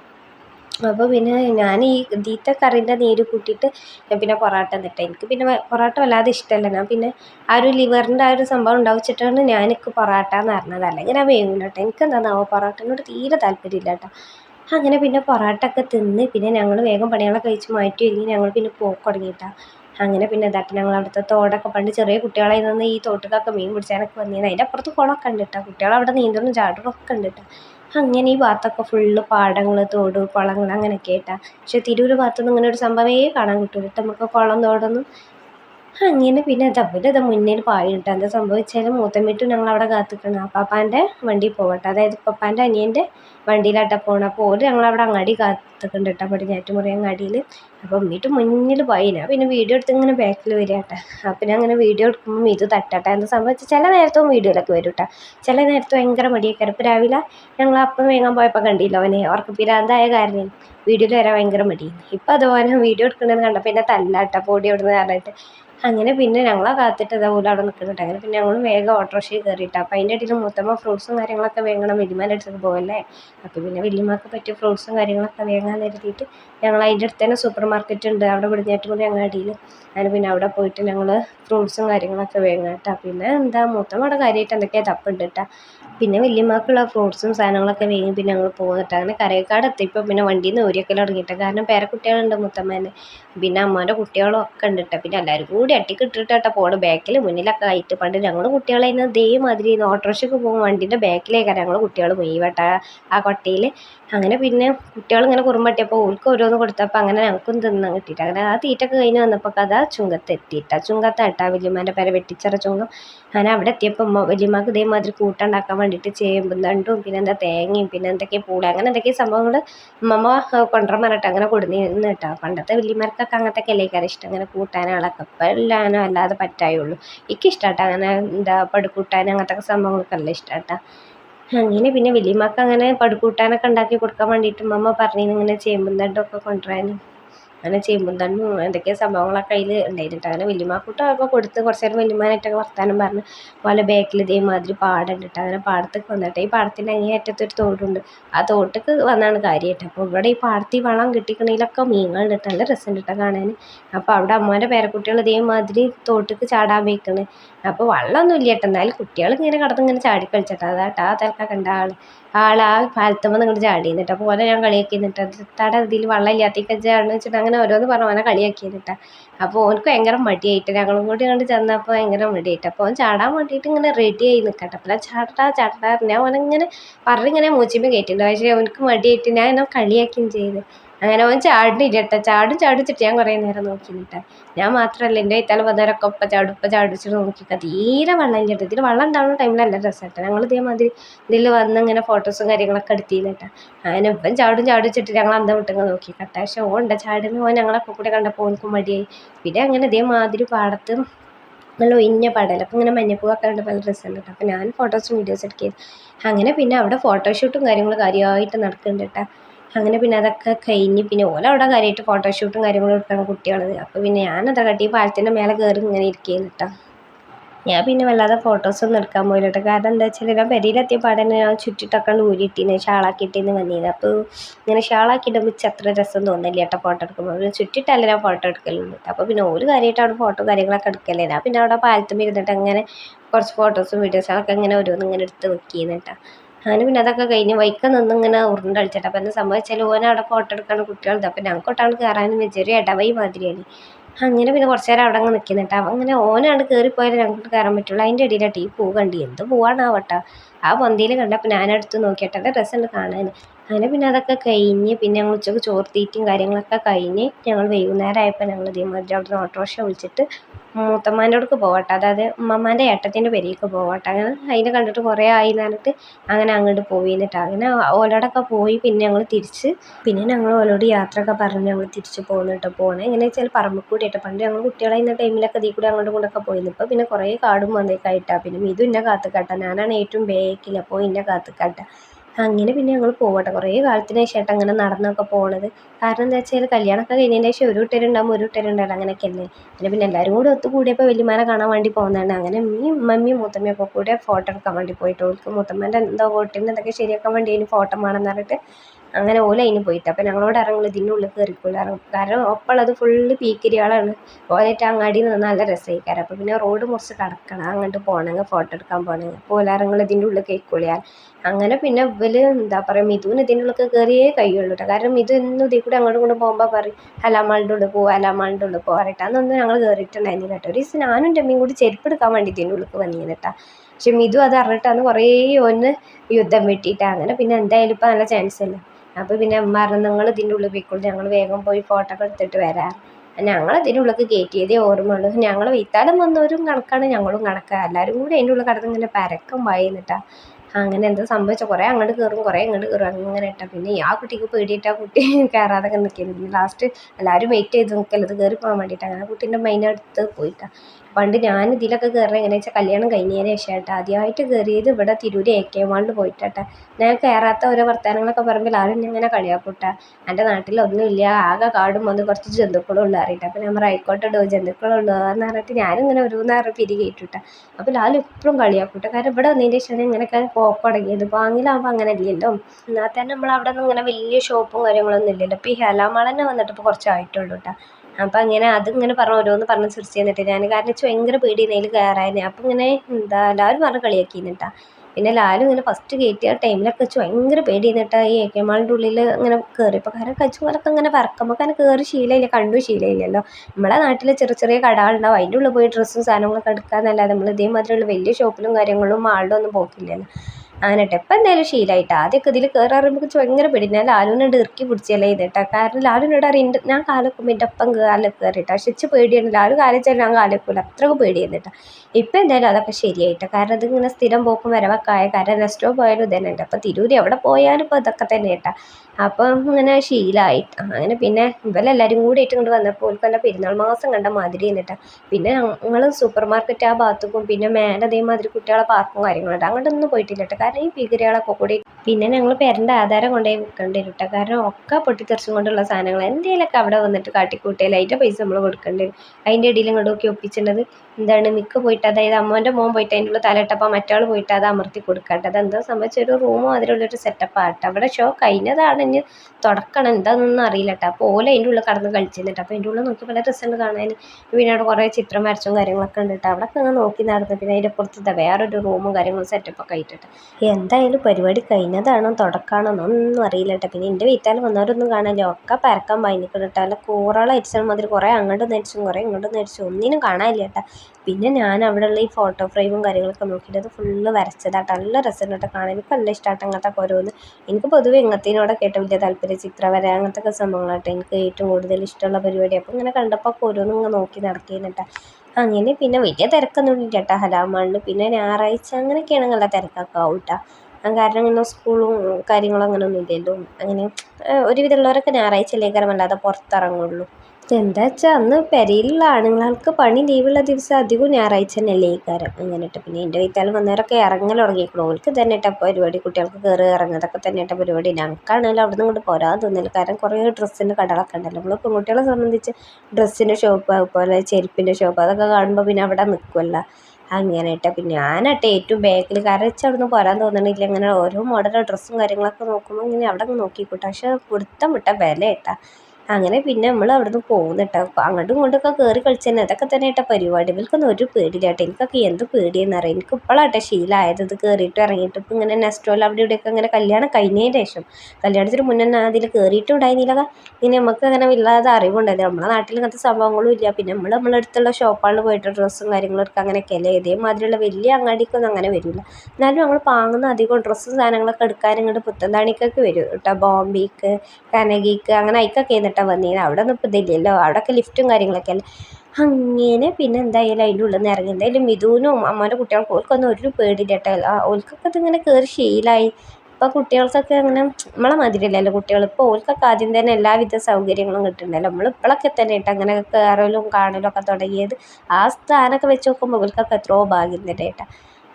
Speaker 1: അപ്പോൾ പിന്നെ ഞാൻ ഈ തീറ്റ കറീന്റെ നീര് കൂട്ടിയിട്ട് ഞാൻ പിന്നെ പൊറോട്ട തിന്നിട്ട് എനിക്ക് പിന്നെ പൊറോട്ട വല്ലാതെ ഇഷ്ടമല്ല ഞാൻ പിന്നെ ആ ഒരു ലിവറിന്റെ ആ ഒരു സംഭവം ഉണ്ടാവിച്ചിട്ടാണ് ഞാൻ എനിക്ക് പൊറോട്ട എന്ന് പറഞ്ഞത്. അല്ലെങ്കിൽ ഞാൻ വേവില്ല കേട്ടോ. എനിക്ക് എന്താണെന്നാവോ പൊറോട്ടേനോട് തീരെ താല്പര്യമില്ല കേട്ടോ. അങ്ങനെ പിന്നെ പൊറോട്ട ഒക്കെ തിന്ന് പിന്നെ ഞങ്ങൾ വേഗം പണികളൊക്കെ കഴിച്ച് മാറ്റി ഒരുങ്ങി ഞങ്ങൾ പിന്നെ പോക്ക് തുടങ്ങിയിട്ടാണ് അങ്ങനെ പിന്നെ ഇതാക്കി ഞങ്ങൾ അവിടുത്തെ തോടൊക്കെ പണ്ട് ചെറിയ കുട്ടികളായി നിന്ന് ഈ തോട്ടിലൊക്കെ മീൻ പിടിച്ചാനൊക്കെ വന്നിരുന്നു അതിന്റെ അപ്പുറത്ത് കുളമൊക്കെ ഉണ്ട് കേട്ടോ. കുട്ടികൾ അവിടെ നീന്തലും ചാടലും ഒക്കെ ഉണ്ട് കേട്ടോ. അങ്ങനെ ഈ ഭാഗത്തൊക്കെ ഫുള്ള് പാടങ്ങൾ തോട് കുളങ്ങൾ അങ്ങനെയൊക്കെ ആയിട്ടാണ് പക്ഷേ തിരൂർ ഭാഗത്തൊന്നും ഇങ്ങനെ ഒരു സംഭവമേ കാണാൻ കിട്ടില്ല കേട്ടോ നമുക്ക് കുളം തോടൊന്നും അങ്ങനെ പിന്നെ അവരിത് മുന്നിൽ പായിട്ട് എന്താ സംഭവിച്ചാൽ മൂത്തമിട്ട് ഞങ്ങൾ അവിടെ കാത്തിക്കണം. അപ്പാപ്പാന്റെ വണ്ടി പോകട്ടെ. അതായത് പപ്പാന്റെ അനിയന്റെ വണ്ടിയിലാട്ടാ പോകണം അപ്പോൾ ഓര് ഞങ്ങളവിടെ അങ്ങാടി കാത്തിക്കുന്നുണ്ട് കേട്ടോ പടിഞ്ഞാറ്റുമുറി അങ്ങാടിയിൽ അപ്പോൾ ഉമ്മീട്ട് മുന്നിൽ പോയില്ല പിന്നെ വീഡിയോ എടുത്ത് ഇങ്ങനെ ബാക്കിൽ വരിക കേട്ടോ അപ്പം ഞാൻ അങ്ങനെ വീഡിയോ എടുക്കുമ്പോൾ ഇത് തട്ടട്ടെ. എന്താ സംഭവിച്ചാൽ ചില നേരത്തും വീഡിയോയിലൊക്കെ വരും കേട്ടോ ചില നേരത്ത് ഭയങ്കര മടിയൊക്കെ ഇപ്പോൾ രാവിലെ ഞങ്ങൾ അപ്പം വേഗം പോയപ്പോൾ കണ്ടില്ല അവനെ? അവർക്ക് പിരാന്തായ കാരണം വീഡിയോയിൽ വരാൻ ഭയങ്കര മടിയാണ് ഇപ്പം അതുപോലെ വീഡിയോ എടുക്കണമെന്ന് കണ്ടപ്പോൾ എന്നെ തല്ലാട്ടോ. പൊടി അവിടുന്ന് പറഞ്ഞിട്ട്. അങ്ങനെ പിന്നെ ഞങ്ങളെ കാത്തിട്ട് ഇതേപോലെ അവിടെ നിൽക്കുന്നുണ്ട് അങ്ങനെ പിന്നെ ഞങ്ങൾ വേഗം ഓട്ടോറിക്ഷയിൽ കയറിയിട്ട് അപ്പോൾ അതിന്റെ ഇടയിൽ മൂത്തമ്മ ഫ്രൂട്ട്സും കാര്യങ്ങളൊക്കെ വേങ്ങണം വലിയമാരുടെ അടുത്തേക്ക് പോകല്ലേ അപ്പോൾ പിന്നെ വലിയമാർക്ക് പറ്റിയ ഫ്രൂട്ട്സും കാര്യങ്ങളൊക്കെ വേങ്ങാൻ കരുതിയിട്ട് ഞങ്ങൾ അതിന്റെ അടുത്ത് തന്നെ സൂപ്പർ മാർക്കറ്റ് ഉണ്ട്. അവിടെ വെടിഞ്ഞാറ്റുമുറി അങ്ങാടിയിൽ അങ്ങനെ പിന്നെ അവിടെ പോയിട്ട് ഞങ്ങൾ ഫ്രൂട്ട്സും കാര്യങ്ങളൊക്കെ വേങ്ങാം കേട്ടോ പിന്നെ എന്താ മൂത്തമ്മ അവിടെ കാര്യമായിട്ട് തപ്പ് തപ്പുണ്ട് കേട്ടോ പിന്നെ വലിയമാർക്കുള്ള ഫ്രൂട്ട്സും സാധനങ്ങളൊക്കെ വേങ്ങി പിന്നെ ഞങ്ങൾ പോകുന്നിട്ട് അങ്ങനെ കരയക്കാട് എത്തിയപ്പോൾ പിന്നെ വണ്ടിയിൽ നിന്ന് ഊരിയൊക്കെ തുടങ്ങിയിട്ട്. കാരണം പേരക്കുട്ടികളുണ്ട് മുത്തമ്മേനെ. പിന്നെ അമ്മേന്റെ കുട്ടികളും ഒക്കെ ഉണ്ട് കേട്ടോ പിന്നെ എല്ലാവരും കൂടി അട്ടിക്കിട്ടിട്ട് കേട്ടോ പോണ്. ബാക്കിൽ മുന്നിലൊക്കെ ആയിട്ട് പണ്ട് ഞങ്ങൾ കുട്ടികളായിരുന്നു ഇതേമാതിരി ഓട്ടോറിക്ഷയ്ക്ക് പോകും വണ്ടീന്റെ ബാക്കിലേക്കാണ് ഞങ്ങൾ കുട്ടികൾ മുഴുവട്ട ആ കൊട്ടയിൽ അങ്ങനെ പിന്നെ കുട്ടികൾ ഇങ്ങനെ കുറുമ്പട്ടിയപ്പോൾ ഓൾക്ക് ഓരോന്ന് കൊടുത്തപ്പോൾ അങ്ങനെ ഞങ്ങൾക്കും തിന്നാൻ കിട്ടിയിട്ട് അങ്ങനെ ആ തീറ്റൊക്കെ കഴിഞ്ഞ് വന്നപ്പോൾ കഥ ചുങ്കത്ത് ചുങ്കത്താട്ടാ വല്യമ്മേന്റെ പേരെ വെട്ടിച്ചറ ചുങ്കം. അങ്ങനെ അവിടെ എത്തിയപ്പോൾ ഉമ്മ വല്യമ്മക്ക് ഇതേമാതിരി കൂട്ടുണ്ടാക്കാൻ വേണ്ടിയിട്ട് ചേമ്പും തണ്ടും പിന്നെ എന്താ തേങ്ങയും പിന്നെ എന്തൊക്കെയാണ് പൂള അങ്ങനെ എന്തൊക്കെയോ സംഭവങ്ങൾ ഉമ്മമ്മ കൊണ്ടുവരാൻ പറഞ്ഞിട്ട് അങ്ങനെ കൊടുന്നിരുന്നു കേട്ടോ. പണ്ടത്തെ വലിയമാർക്കൊക്കെ അങ്ങനത്തെ കിളയിക്കാരെ ഇഷ്ടം. അങ്ങനെ കൂട്ടാനുകളൊക്കെ ഇപ്പം എല്ലാനും അല്ലാതെ പറ്റായുള്ളൂ. എനിക്ക് ഇഷ്ടമാട്ടോ അങ്ങനെ എന്താ പടുക്കൂട്ടാൻ അങ്ങനത്തെ സംഭവങ്ങളൊക്കെ നല്ല ഇഷ്ടമാട്ടോ അങ്ങനെ പിന്നെ വലിയമ്മക്ക് അങ്ങനെ പടുക്കൂട്ടാനൊക്കെ ഉണ്ടാക്കി കൊടുക്കാൻ വേണ്ടിയിട്ട് അമ്മ പറഞ്ഞിരുന്നു ഇങ്ങനെ ചേമ്പും തണ്ടൊക്കെ കൊണ്ടുവരാൻ. അങ്ങനെ ചേമ്പും തണ്ടും എന്തൊക്കെയോ സംഭവങ്ങളൊക്കെ അതിൽ ഉണ്ടായിരുന്നു അങ്ങനെ വല്യമ്മക്കൂട്ടൊക്കെ കൊടുത്ത് കുറച്ച് നേരം വല്യമ്മനായിട്ടൊക്കെ വർത്താനം പറഞ്ഞ് പോലെ ബാക്കിൽ ഇതേമാതിരി പാടം കേട്ടോ അങ്ങനെ പാടത്തേക്ക് വന്നിട്ട് ഈ പാടത്തിന്റെ അങ്ങേ അറ്റത്തൊരു തോടുണ്ട്. ആ തോട്ടിലേക്ക് വന്നാണ് കാര്യമായിട്ട് അപ്പോൾ ഇവിടെ ഈ പാടത്തിൽ വളം കിട്ടിക്കണേലൊക്കെ മീനുകളുണ്ട് കേട്ടോ നല്ല രസമുണ്ട് കേട്ടോ കാണാൻ അപ്പോൾ അവിടെ അമ്മേന്റെ പേരക്കുട്ടികൾ ഇതേമാതിരി തോട്ടിലേക്ക് ചാടാൻ വയ്ക്കണേ അപ്പോൾ വെള്ളമൊന്നും ഇല്ല എന്നാലും കുട്ടികൾ ഇങ്ങനെ കിടന്ന് ഇങ്ങനെ ചാടി കളിച്ചിട്ടാ. അതാട്ടാ ആ തിരക്കൊക്കെ കണ്ട ആൾ ആ പാലത്തുമ്പോൾ നിങ്ങൾ ചാടി എന്നിട്ട് അപ്പോൾ ഓനെ ഞാൻ കളിയാക്കി എന്നിട്ട് തട ഇതിൽ വെള്ളം ഇല്ലാത്തേക്ക് ചാടുന്നു വെച്ചിട്ട് അങ്ങനെ ഓരോന്ന് പറഞ്ഞ് ഓനെ കളിയാക്കി എന്നിട്ടാ അപ്പോൾ ഓനക്ക് ഭയങ്കര മടിയായിട്ട് ഞങ്ങളും കൂടി അങ്ങോട്ട് ചെന്നപ്പോൾ ഭയങ്കര മടിയായിട്ട്. അപ്പോൾ അവൻ ചാടാൻ വേണ്ടിയിട്ട് ഇങ്ങനെ റെഡി ആയി നിൽക്കട്ടെ അപ്പോൾ ചാടാ ചാടാ ഞാൻ ഇങ്ങനെ പറഞ്ഞിങ്ങനെ മൂച്ചിമ്മ കയറ്റിട്ടുണ്ട് പക്ഷേ ഓനക്ക് മടിയായിട്ട് ഞാൻ എന്നെ കളിയാക്കുകയും ചെയ്ത്. അങ്ങനെ ചാടില്ല കേട്ടോ ചാടും ചാടിച്ചിട്ട് ഞാൻ കുറേ നേരം നോക്കി നിട്ടെ ഞാൻ മാത്രമല്ല എന്റെ വൈത്താലെ വന്നവരൊക്കെ ഒപ്പം ചാടുപ്പ ഇപ്പം ചാടിച്ചിട്ട് നോക്കിയിട്ട് തീരെ വെള്ളം കേട്ടോ ഇതിൽ വെള്ളം ഉണ്ടാവുന്ന ടൈമിലല്ല രസമായിട്ട് ഞങ്ങൾ ഇതേമാതിരി ഇതിൽ വന്ന് ഇങ്ങനെ ഫോട്ടോസും കാര്യങ്ങളൊക്കെ എടുത്തിരുന്നിട്ടാ അങ്ങനെ ഇപ്പം ചാടും ചാടിച്ചിട്ട് ഞങ്ങൾ അന്തം വിട്ടങ്ങ് നോക്കി കേട്ടോ പക്ഷേ ഉണ്ട്? ചാടുന്ന ഓൻ ഞങ്ങളൊക്കെ കൂടെ കണ്ടപ്പോൾ ഓനക്കും മടിയായി. പിന്നെ അങ്ങനെ ഇതേമാതിരി പാടത്ത് നല്ല ഒഴിഞ്ഞ പാടല്ല അപ്പോൾ ഇങ്ങനെ മഞ്ഞപ്പൂവൊക്കെ കണ്ട് പല രസമുണ്ട് കേട്ടോ അപ്പോൾ ഞാൻ ഫോട്ടോസും വീഡിയോസ് എടുക്കുകയായിരുന്നു അങ്ങനെ പിന്നെ അവിടെ ഫോട്ടോഷൂട്ടും കാര്യങ്ങളും കാര്യമായിട്ട് നടക്കുന്നുണ്ട് കേട്ടോ അങ്ങനെ പിന്നെ അതൊക്കെ കഴിഞ്ഞ് പിന്നെ ഓല അവിടെ കാര്യമായിട്ട് ഫോട്ടോഷൂട്ടും കാര്യങ്ങളും എടുക്കണം കുട്ടികൾ അപ്പോൾ പിന്നെ ഞാൻ കാട്ടി കട്ടി പാലത്തിന്റെ മേലെ കയറി ഇങ്ങനെ ഇരിക്കുകയാണ് കേട്ടോ ഞാൻ പിന്നെ വല്ലാതെ ഫോട്ടോസൊന്നും എടുക്കാൻ പോയില്ല കേട്ടോ കാരണം എന്താ വെച്ചാൽ ഞാൻ പെരയിലെത്തിയ പാടന്നെ ഞാൻ ചുറ്റിട്ടൊക്കെ ഊരിയിട്ടിന് ഷാളാക്കിയിട്ടിന്ന് വന്നിരുന്നു അപ്പോൾ ഇങ്ങനെ ഷാളാക്കിയിടുമ്പോൾ അത്ര രസം തോന്നില്ല കേട്ടോ ഫോട്ടോ എടുക്കുമ്പോൾ പിന്നെ ചുറ്റിട്ടല്ല ഞാൻ ഫോട്ടോ എടുക്കലുണ്ട് അപ്പോൾ പിന്നെ ഒരു കാര്യമായിട്ട് അവിടെ ഫോട്ടോ കാര്യങ്ങളൊക്കെ എടുക്കല്ലേ. ഞാൻ പിന്നെ അവിടെ പാലത്തും ഇരുന്നിട്ട് അങ്ങനെ കുറച്ച് ഫോട്ടോസും വീഡിയോസുകളൊക്കെ ഇങ്ങനെ ഓരോന്ന് ഇങ്ങനെ എടുത്ത് വെക്കിയിരുന്നു കേട്ടോ അങ്ങനെ പിന്നെ അതൊക്കെ കഴിഞ്ഞ് വൈക്ക നിന്ന് ഇങ്ങനെ ഉരുണ്ട് കളിച്ചിട്ട്. അപ്പം എന്താ സംഭവിച്ചാൽ ഓന അവിടെ ഫോട്ടോ എടുക്കാണ് കുട്ടികളുടെ. ഞങ്ങൾക്ക് കൊട്ടാണ് കയറാനും വെച്ചൊരു ഇടവൈ മാതിരിയാണ്. അങ്ങനെ പിന്നെ കുറച്ച് നേരം അവിടെ അങ്ങ് നിൽക്കുന്നുണ്ട് അപ്പം അങ്ങനെ ഓനാണ് കയറിപ്പോയാൽ ഞങ്ങൾക്ക് കയറാൻ പറ്റുള്ളൂ. അതിന്റെ ഇടയിലാട്ട് ഈ പൂ കണ്ടി. എന്ത് പൂവാണാവട്ടെ. ആ കണ്ട. കണ്ടപ്പോൾ ഞാനടുത്ത് നോക്കിയിട്ട് നല്ല ഡ്രസ്സുണ്ട് കാണാൻ അങ്ങനെ പിന്നെ അതൊക്കെ കഴിഞ്ഞ് പിന്നെ ഞങ്ങൾ ഉച്ചയ്ക്ക് ചോറ് തീറ്റയും കാര്യങ്ങളൊക്കെ കഴിഞ്ഞ് ഞങ്ങൾ വൈകുന്നേരം ആയപ്പോൾ ഞങ്ങൾ ഇതേമാതിരി അവിടെ നിന്ന് ഓട്ടോറിക്ഷ വിളിച്ചിട്ട് മൂത്തമ്മാന്റെ അടുക്ക പോവാട്ട. അതായത് ഉമ്മമ്മാന്റെ ഏട്ടത്തിന്റെ പെരേക്ക് പോവാട്ട. അങ്ങനെ അതിനെ കണ്ടിട്ട് കുറേ ആയി എന്ന് പറഞ്ഞിട്ട് അങ്ങനെ അങ്ങോട്ട് പോയി എന്നിട്ട് അങ്ങനെ ഓലോടൊക്കെ പോയി പിന്നെ ഞങ്ങൾ തിരിച്ച് പിന്നെ ഞങ്ങൾ ഓലോട് യാത്രയൊക്കെ പറഞ്ഞ് ഞങ്ങൾ തിരിച്ച് പോകുന്നിട്ട് പോകണേ എങ്ങനെ വെച്ചാൽ പറമ്പിൽ പണ്ട് ഞങ്ങൾ കുട്ടികളായിരുന്ന ടൈമിലൊക്കെ ഇതിൽ കൂടി അങ്ങോട്ടും കൊണ്ടൊക്കെ പോയിരുന്നു. ഇപ്പോൾ പിന്നെ കുറേ കാടും വന്നേക്കായിട്ടാണ് പിന്നെ ഇതും എന്നെ കാത്തുക്കാട്ട. ഞാനാണ് ഏറ്റവും ബേക്കിൽ അപ്പോൾ എന്നെ കാത്തുക്കാട്ട. അങ്ങനെ പിന്നെ ഞങ്ങൾ പോവട്ടെ. കുറേ കാലത്തിന് ശേഷമായിട്ട് അങ്ങനെ നടന്നൊക്കെ പോണത്. കാരണം എന്താ വെച്ചാൽ കല്യാണമൊക്കെ കഴിഞ്ഞതിന് ശേഷം ഒരു കൂട്ടരുണ്ടാകുമ്പോൾ ഒരു കൂട്ടരുണ്ടാവില്ല അങ്ങനെയൊക്കെ അല്ലേ പിന്നെ പിന്നെ എല്ലാവരും കൂടി ഒത്തുകൂടിയപ്പോൾ വലിയമാരെ കാണാൻ വേണ്ടി പോകുന്നതാണ് അങ്ങനെ മീ മമ്മിയും മൂത്തമ്മയും ഒക്കെ കൂടെ ഫോട്ടോ എടുക്കാൻ വേണ്ടി പോയിട്ട് ഓൾക്ക് മൂത്തമ്മേന്റെ എന്തോ വോട്ടിന്റെ എന്തൊക്കെ ശരിയാക്കാൻ വേണ്ടി അതിന് ഫോട്ടോ വേണമെന്ന് പറഞ്ഞിട്ട് അങ്ങനെ ഓല അതിന് പോയിട്ട്. അപ്പം ഞങ്ങളോട് ഇറങ്ങുള്ളൂ ഇതിനുള്ളിൽ കയറിക്കൂല ഇറങ്ങും കാരണം ഒപ്പമുള്ളത് ഫുള്ള് പീക്കിരികളാണ് ഓലായിട്ട് അങ്ങാടി നിന്ന് നല്ല രസമായിക്കാരം അപ്പോൾ പിന്നെ റോഡ് മുറിച്ച് കടക്കണം. അങ്ങോട്ട് പോകണമെങ്കിൽ ഫോട്ടോ എടുക്കാൻ പോകണമെങ്കിൽ അപ്പോൾ ഓല ഇറങ്ങുള്ള ഇതിന്റെ ഉള്ളിൽ കയറിക്കൊള്ളിയാൽ അങ്ങനെ പിന്നെ ഇവൽ എന്താ പറയുക മിഥുവിന് ഇതിന്റെ ഉള്ളിൽ കയറിയേ കഴിയുള്ളൂ കാരണം മിഥു എന്നും ഇതിൽ കൂടെ അങ്ങോട്ടും ഇങ്ങോട്ടും പോകുമ്പോൾ പറയും ഹലാമാളിന്റെ ഉള്ളിൽ പോകും ഹലാമാളിന്റെ ഉള്ളിൽ പോകാൻ പറയട്ടെ. അന്നൊന്നും ഞങ്ങൾ കയറിയിട്ടുണ്ടായിരുന്നില്ല കേട്ടോ ഒരു ദിവസം ഞാനും എന്റെ കൂടി ചെരുപ്പ് എടുക്കാൻ വേണ്ടി ഇതിന്റെ ഉള്ളിൽ വന്നിരുന്നു പക്ഷെ മിഥു അത് അറിഞ്ഞിട്ടാണ് കുറേ ഒന്ന് യുദ്ധം വെട്ടിയിട്ട് അങ്ങനെ പിന്നെ എന്തായാലും ഇപ്പം നല്ല ചാൻസ് അല്ലേ. അപ്പോൾ പിന്നെ അമ്മ പറഞ്ഞു നിങ്ങൾ ഇതിന്റെ ഉള്ളിൽ പോയിക്കോളൂ. ഞങ്ങൾ വേഗം പോയി ഫോട്ടോ ഒക്കെ എടുത്തിട്ട് വരാം. ഞങ്ങൾ അതിന്റെ ഉള്ളിലേക്ക് കയറ്റിയതേ ഓർമ്മയുള്ളൂ. ഞങ്ങൾ വെയ്ത്താലം വന്നവരും കണക്കാണ് ഞങ്ങളും കണക്കാണ്. എല്ലാവരും കൂടി അതിന്റെ ഉള്ളിൽ കിടന്ന് ഇങ്ങനെ പരക്കം വായിന്നിട്ടാ അങ്ങനെ എന്താ സംഭവിച്ച? കുറേ അങ്ങോട്ട് കയറും കുറേ ഇങ്ങോട്ട് കയറും അങ്ങനെ ഇട്ടാ. പിന്നെ ആ കുട്ടിക്ക് പേടിയിട്ട് ആ കുട്ടി കയറാതെ നിൽക്കുന്നു പിന്നെ ലാസ്റ്റ് എല്ലാവരും വെയിറ്റ് ചെയ്ത് നിൽക്കല്ലത് കയറി പോകാൻ വേണ്ടിയിട്ട്. അങ്ങനെ കുട്ടീന്റെ അടുത്ത് പോയിട്ടാ. പണ്ട് ഞാൻ ഇതിലൊക്കെ കയറണ എങ്ങനെയാ വെച്ചാൽ കല്യാണം കഴിഞ്ഞതിന് ശേഷം കേട്ടോ ആദ്യമായിട്ട് കയറിയത് ഇവിടെ തിരൂര് എ കെ മാളിൽ പോയിട്ടാ ഞാൻ കയറാത്ത ഓരോ വർത്തമാനങ്ങളൊക്കെ പറയുമ്പോൾ ആരും ഇങ്ങനെ കളിയാക്കൂട്ടാ. എന്റെ നാട്ടിലൊന്നുമില്ല ആകെ കാടും വന്ന് കുറച്ച് ജന്തുക്കളും ഉള്ളു അറിയിട്ട്. അപ്പം ഞാൻ ആയിക്കോട്ടെ ഡോ ജന്തുക്കളുള്ളൂ എന്ന് പറഞ്ഞിട്ട് ഞാനിങ്ങനെ പിരി പിരികേറ്റുട്ടാ അപ്പോൾ ലാൽ ഇപ്പോഴും കളിയാക്കൂട്ടാ. കാരണം ഇവിടെ വന്നതിന് ശേഷം ഇങ്ങനെയൊക്കെ പോക്ക് തുടങ്ങിയത്. ബാങ്കിലാകുമ്പോൾ അങ്ങനെ അല്ലല്ലോ എന്നാൽ തന്നെ നമ്മൾ അവിടെ നിന്ന് ഇങ്ങനെ വലിയ ഷോപ്പും കാര്യങ്ങളൊന്നും ഇല്ലല്ലോ. ഇപ്പോൾ ഈ ഹലാമാൾ തന്നെ വന്നിട്ട് ഇപ്പോൾ കുറച്ചായിട്ടുള്ളൂ കേട്ടോ അപ്പം അങ്ങനെ അതിങ്ങനെ പറഞ്ഞ് ഓരോന്ന് പറഞ്ഞ് ചിരിച്ച് നിന്നിട്ട് ഞാൻ കാരണം വെച്ചാൽ ഭയങ്കര പേടിയാണ് അതിൽ കയറാൻ അപ്പം ഇങ്ങനെ എന്താ എല്ലാവരും പറഞ്ഞ് കളിയാക്കിന്നിട്ടാ പിന്നെ ലാലും ഇങ്ങനെ ഫസ്റ്റ് കയറ്റിയ ടൈമിലൊക്കെ വെച്ച് ഭയങ്കര പേടിയെന്നിട്ടാ ഈ എ മാളിന്റെ ഉള്ളിൽ ഇങ്ങനെ കയറിയപ്പോൾ കാരണം കച്ചുമലൊക്കെ ഇങ്ങനെ വറക്കുമ്പോൾ കാരണം കയറി ശീലമില്ല കണ്ടു ശീലമില്ലല്ലോ നമ്മളെ നാട്ടിൽ ചെറിയ ചെറിയ കടകളുണ്ടാവും അതിന്റെ ഉള്ളിൽ പോയി ഡ്രസ്സും സാധനങ്ങളൊക്കെ എടുക്കാമെന്നല്ലാതെ നമ്മൾ ഇതേമാതിരിയുള്ള വലിയ ഷോപ്പിലും കാര്യങ്ങളും മാളിലും ഒന്നും പോക്കില്ലല്ലോ. അങ്ങനെ കേട്ടോ ഇപ്പം എന്തായാലും ശീലമായിട്ട് ആദ്യമൊക്കെ ഇതിൽ കയറി പറയുമ്പോൾ ഭയങ്കര പേടി. ഞാൻ ലാലുവിനോട് ഇറുക്കി പിടിച്ചല്ലേ ചെയ്തിട്ടാ കാരണം ലാലുവിനോട് അറിയണ്ട ഞാൻ കാലൊക്കുമ്പോൾ എന്റെ ഒപ്പം കാലിൽ കയറിയിട്ടാ പക്ഷെ ഇച്ച് പേടിയാണ്. ലാലു കാലിച്ചാൽ ഞാൻ കാലൊക്കില്ല അത്രയ്ക്ക് പേടിയെന്നിട്ടാ ഇപ്പം എന്തായാലും അതൊക്കെ ശരിയായിട്ട്. കാരണം ഇതിങ്ങനെ സ്ഥിരം പോക്കും വരവൊക്കെ ആയ കാരണം റെസ്റ്റോ പോയാലും ഇതന്നെ ഉണ്ട്. അപ്പം തിരൂർ എവിടെ പോയാലും ഇപ്പോൾ ഇതൊക്കെ തന്നെ കേട്ടാ. അപ്പം ഇങ്ങനെ ശീലമായി അങ്ങനെ പിന്നെ ഇവരെല്ലാവരും കൂടി ആയിട്ട് വന്നപ്പോൾ ഓൽക്ക് നല്ല പെരുന്നാൾ മാസം കണ്ട മാതിരി എന്നിട്ടാ പിന്നെ ഞങ്ങൾ സൂപ്പർ മാർക്കറ്റ് ആ ഭാഗത്തേക്കും പിന്നെ മേലെ അതേമാതിരി കുട്ടികളെ പാർക്കും കാര്യങ്ങളുണ്ട് അങ്ങോട്ടൊന്നും പോയിട്ടില്ല കേട്ടോ കാരണം ഈ ഭീകരകളൊക്കെ കൂടി പിന്നെ ഞങ്ങൾ പേരന്റെ ആധാരം കൊണ്ടുപോയി വിൽക്കേണ്ടി കേട്ടോ കാരണം ഒക്കെ പൊട്ടിത്തെറിച്ചും കൊണ്ടുള്ള സാധനങ്ങൾ എന്തെങ്കിലുമൊക്കെ അവിടെ വന്നിട്ട് കാട്ടിക്കൂട്ടിയാൽ അതിന്റെ പൈസ നമ്മൾ കൊടുക്കേണ്ടി വരും. അതിന്റെ ഇടയിൽ ഇങ്ങോട്ട് നോക്കി എന്താണ് മിക്ക് പോയിട്ട് അതായത് അമ്മോന്റെ മോൻ പോയിട്ട് അതിന്റെ ഉള്ളിൽ തലയിട്ടപ്പോൾ മറ്റാൾ പോയിട്ട് അത് അമർത്തി കൊടുക്കേണ്ടത് അതെന്തോ സംബന്ധിച്ച ഒരു റൂമോ അതിലുള്ളൊരു സെറ്റപ്പ് ആട്ടെ. അവിടെ ഷോ കഴിഞ്ഞതാണ് ഇനി തുടക്കണം. എന്താണെന്നൊന്നും അറിയില്ല കേട്ടോ അപ്പോൾ ഓല അതിന്റെ ഉള്ളിൽ കടന്ന് കളിച്ചിരുന്നിട്ട് അപ്പോൾ അതിന്റെ ഉള്ളിൽ നോക്കിയപ്പോൾ പല രസമുണ്ട് കാണാൻ പിന്നെ അവിടെ കുറേ ചിത്രം വരച്ചും കാര്യങ്ങളൊക്കെ ഉണ്ട് കേട്ടോ അവിടെ അങ്ങനെ നോക്കി നടന്നു. പിന്നെ അതിന്റെ പുറത്തത്തെ വേറൊരു റൂമും കാര്യങ്ങളും സെറ്റപ്പൊക്കെ ആയിട്ടിട്ട് എന്തായാലും പരിപാടി കഴിഞ്ഞതാണോ? തുടക്കമാണോ? എന്നൊന്നും അറിയില്ല കേട്ടോ പിന്നെ എന്റെ വീട്ടാൽ വന്നവരൊന്നും കാണാനില്ല. ഒക്കെ പരക്കാൻ ഭയങ്കര കേട്ടോ അല്ല കൂറോളം അരിച്ചാൽ മതി കുറേ അങ്ങോട്ടും നരിച്ചും കുറേ ഇങ്ങോട്ടും നരിച്ചും ഒന്നിനും കാണാനില്ല കേട്ടോ പിന്നെ ഞാൻ അവിടെയുള്ള ഈ ഫോട്ടോ ഫ്രെയിമും കാര്യങ്ങളൊക്കെ നോക്കിയിട്ട് അത് ഫുള്ള് വരച്ചതാട്ടോ. നല്ല രസമുണ്ട് കേട്ടോ കാണാൻ. എനിക്ക് നല്ല ഇഷ്ടമാട്ടോ അങ്ങനത്തെ ഓരോന്ന്. എനിക്ക് പൊതുവെ ഇങ്ങനത്തേനോടൊക്കെ കേട്ടോ വലിയ താല്പര്യം ചിത്ര വര അങ്ങനത്തെ ഒക്കെ സംഭവങ്ങളാട്ടോ. എനിക്ക് ഏറ്റവും കൂടുതൽ ഇഷ്ടമുള്ള പരിപാടി. അപ്പോൾ ഇങ്ങനെ കണ്ടപ്പോൾ ഓരോന്നും ഇങ്ങനെ നോക്കി നടക്കുന്നുട്ടാ അങ്ങനെ പിന്നെ വലിയ തിരക്കൊന്നും ഇല്ല കേട്ടോ. ഹലാമാളിൽ പിന്നെ ഞായറാഴ്ച അങ്ങനെയൊക്കെയാണ് നല്ല തിരക്കൊക്കെ ആവും കാരണം ഇങ്ങനെ സ്കൂളും കാര്യങ്ങളും അങ്ങനെ ഒന്നും ഇല്ലല്ലോ. അങ്ങനെ ഒരുവിധമുള്ളവരൊക്കെ ഞായറാഴ്ച അല്ലേക്കാരം അല്ലാതെ പുറത്തിറങ്ങുള്ളൂ. എന്താ വെച്ചാൽ അന്ന് പെരയിലുള്ള ആണുങ്ങൾക്ക് പണി ലീവുള്ള ദിവസം അധികവും ഞായറാഴ്ച തന്നെയല്ലേ ഈ കാരം അങ്ങനെ ഇട്ട് പിന്നെ എന്റെ വീട്ടിൽ വന്നവരൊക്കെ ഇറങ്ങൽ തുടങ്ങിയിരിക്കണം ഓൾക്ക് തന്നെ ഇട്ട പരിപാടി കുട്ടികൾക്ക് കയറി ഇറങ്ങുന്നതൊക്കെ തന്നെ ഇട്ട പരിപാടി. ഞങ്ങൾക്കാണെങ്കിലും അവിടെ നിന്ന് ഇങ്ങോട്ട് പോരാൻ തോന്നില്ല. കാരണം കുറേ ഡ്രസ്സിന്റെ കടകളൊക്കെ ഉണ്ടല്ലോ. നമ്മൾ പെൺകുട്ടികളെ സംബന്ധിച്ച് ഡ്രസ്സിന്റെ ഷോപ്പ് അതുപോലെ ചെരുപ്പിന്റെ ഷോപ്പ് അതൊക്കെ കാണുമ്പോൾ പിന്നെ അവിടെ നിൽക്കുമല്ലോ അങ്ങനെ ഇട്ടാൽ പിന്നെ ഞാനട്ടെ ഏറ്റവും ബാക്കിൽ കരച്ച് അവിടെ നിന്ന് പോരാൻ തോന്നണില്ല. അങ്ങനെ ഓരോ മോഡൽ ഡ്രസ്സും കാര്യങ്ങളൊക്കെ നോക്കുമ്പോൾ ഇങ്ങനെ അവിടെ നോക്കിക്കൂട്ടാ. പക്ഷെ പിടുത്തം വിട്ട വില കേട്ടാ അങ്ങനെ പിന്നെ നമ്മൾ അവിടുന്ന് പോകുന്നു കേട്ടോ അങ്ങോട്ടും ഇങ്ങോട്ടൊക്കെ കയറി കളിച്ചു തന്നെ അതൊക്കെ തന്നെ കേട്ടോ പരിപാടി. ഇവൾക്കൊന്നും ഒരു പേടിയില്ല കേട്ടോ എനിക്കൊക്കെ എന്ത് പേടിയെന്നറിയാം എനിക്ക് ഇപ്പോഴാട്ടെ ശീലമായത് ഇത് കയറിയിട്ട് ഇറങ്ങിയിട്ട് ഇപ്പം ഇങ്ങനെ നെസ്റ്റോൾ അവിടെ ഇവിടെയൊക്കെ ഇങ്ങനെ കല്യാണം കഴിഞ്ഞതിന് ശേഷം. കല്യാണത്തിന് മുന്നേ അതിൽ കയറിയിട്ടും ഉണ്ടായിരുന്നില്ല. ഇനി നമുക്ക് അങ്ങനെ വല്ലാതെ അറിവുണ്ടായത് നമ്മളെ നാട്ടിൽ ഇങ്ങനത്തെ സംഭവങ്ങളും ഇല്ല. പിന്നെ നമ്മൾ നമ്മളെ അടുത്തുള്ള ഷോപ്പുകളിൽ പോയിട്ട് ഡ്രസ്സും കാര്യങ്ങളൊക്കെ അങ്ങനെയൊക്കെ അല്ലേ? ഇതേമാതിരിയുള്ള വലിയ അങ്ങാടിക്കൊന്നും അങ്ങനെ വരില്ല. എന്നാലും ഞങ്ങൾ വാങ്ങുന്ന അധികം ഡ്രസ്സും സാധനങ്ങളൊക്കെ എടുക്കാൻ ഇങ്ങോട്ട് പുത്തൻതാണിക്കൊക്കെ വരും. കേട്ടോ. ബോംബെക്ക് കനകിക്ക് അങ്ങനെ അതിക്കൊക്കെ എന്നിട്ടാണ് വന്നിരുന്നത് അവിടെ ഒന്നും ഇപ്പം ഇതില്ലല്ലോ അവിടെയൊക്കെ ലിഫ്റ്റും കാര്യങ്ങളൊക്കെ അല്ലേ? അങ്ങനെ പിന്നെ എന്തായാലും അതിന്റെ ഉള്ളിൽ നിന്ന് ഇറങ്ങി. എന്തായാലും മിഥുനും അമ്മേന്റെ കുട്ടികൾക്കും ഓർക്കൊന്നും ഒരു പേടിയില്ല കേട്ടോ. ഓൽക്കൊക്കെ ഇതിങ്ങനെ കയറി ശീലമായി ഇപ്പോൾ കുട്ടികൾക്കൊക്കെ അങ്ങനെ നമ്മളെ മാതിരിയല്ലല്ലോ കുട്ടികൾ. ഇപ്പോൾ ഓൽക്കൊക്കെ ആദ്യം തന്നെ എല്ലാവിധ സൗകര്യങ്ങളും കിട്ടുന്നുണ്ടല്ലോ. നമ്മൾ ഇപ്പോഴൊക്കെ തന്നെ ഇട്ട് അങ്ങനെ കയറലും കാണലും ഒക്കെ തുടങ്ങിയത്. ആ സ്ഥാനമൊക്കെ വെച്ച് നോക്കുമ്പോൾ ഓൽക്കൊക്കെ എത്രയോ ഭാഗ്യം തന്നെ കേട്ടോ.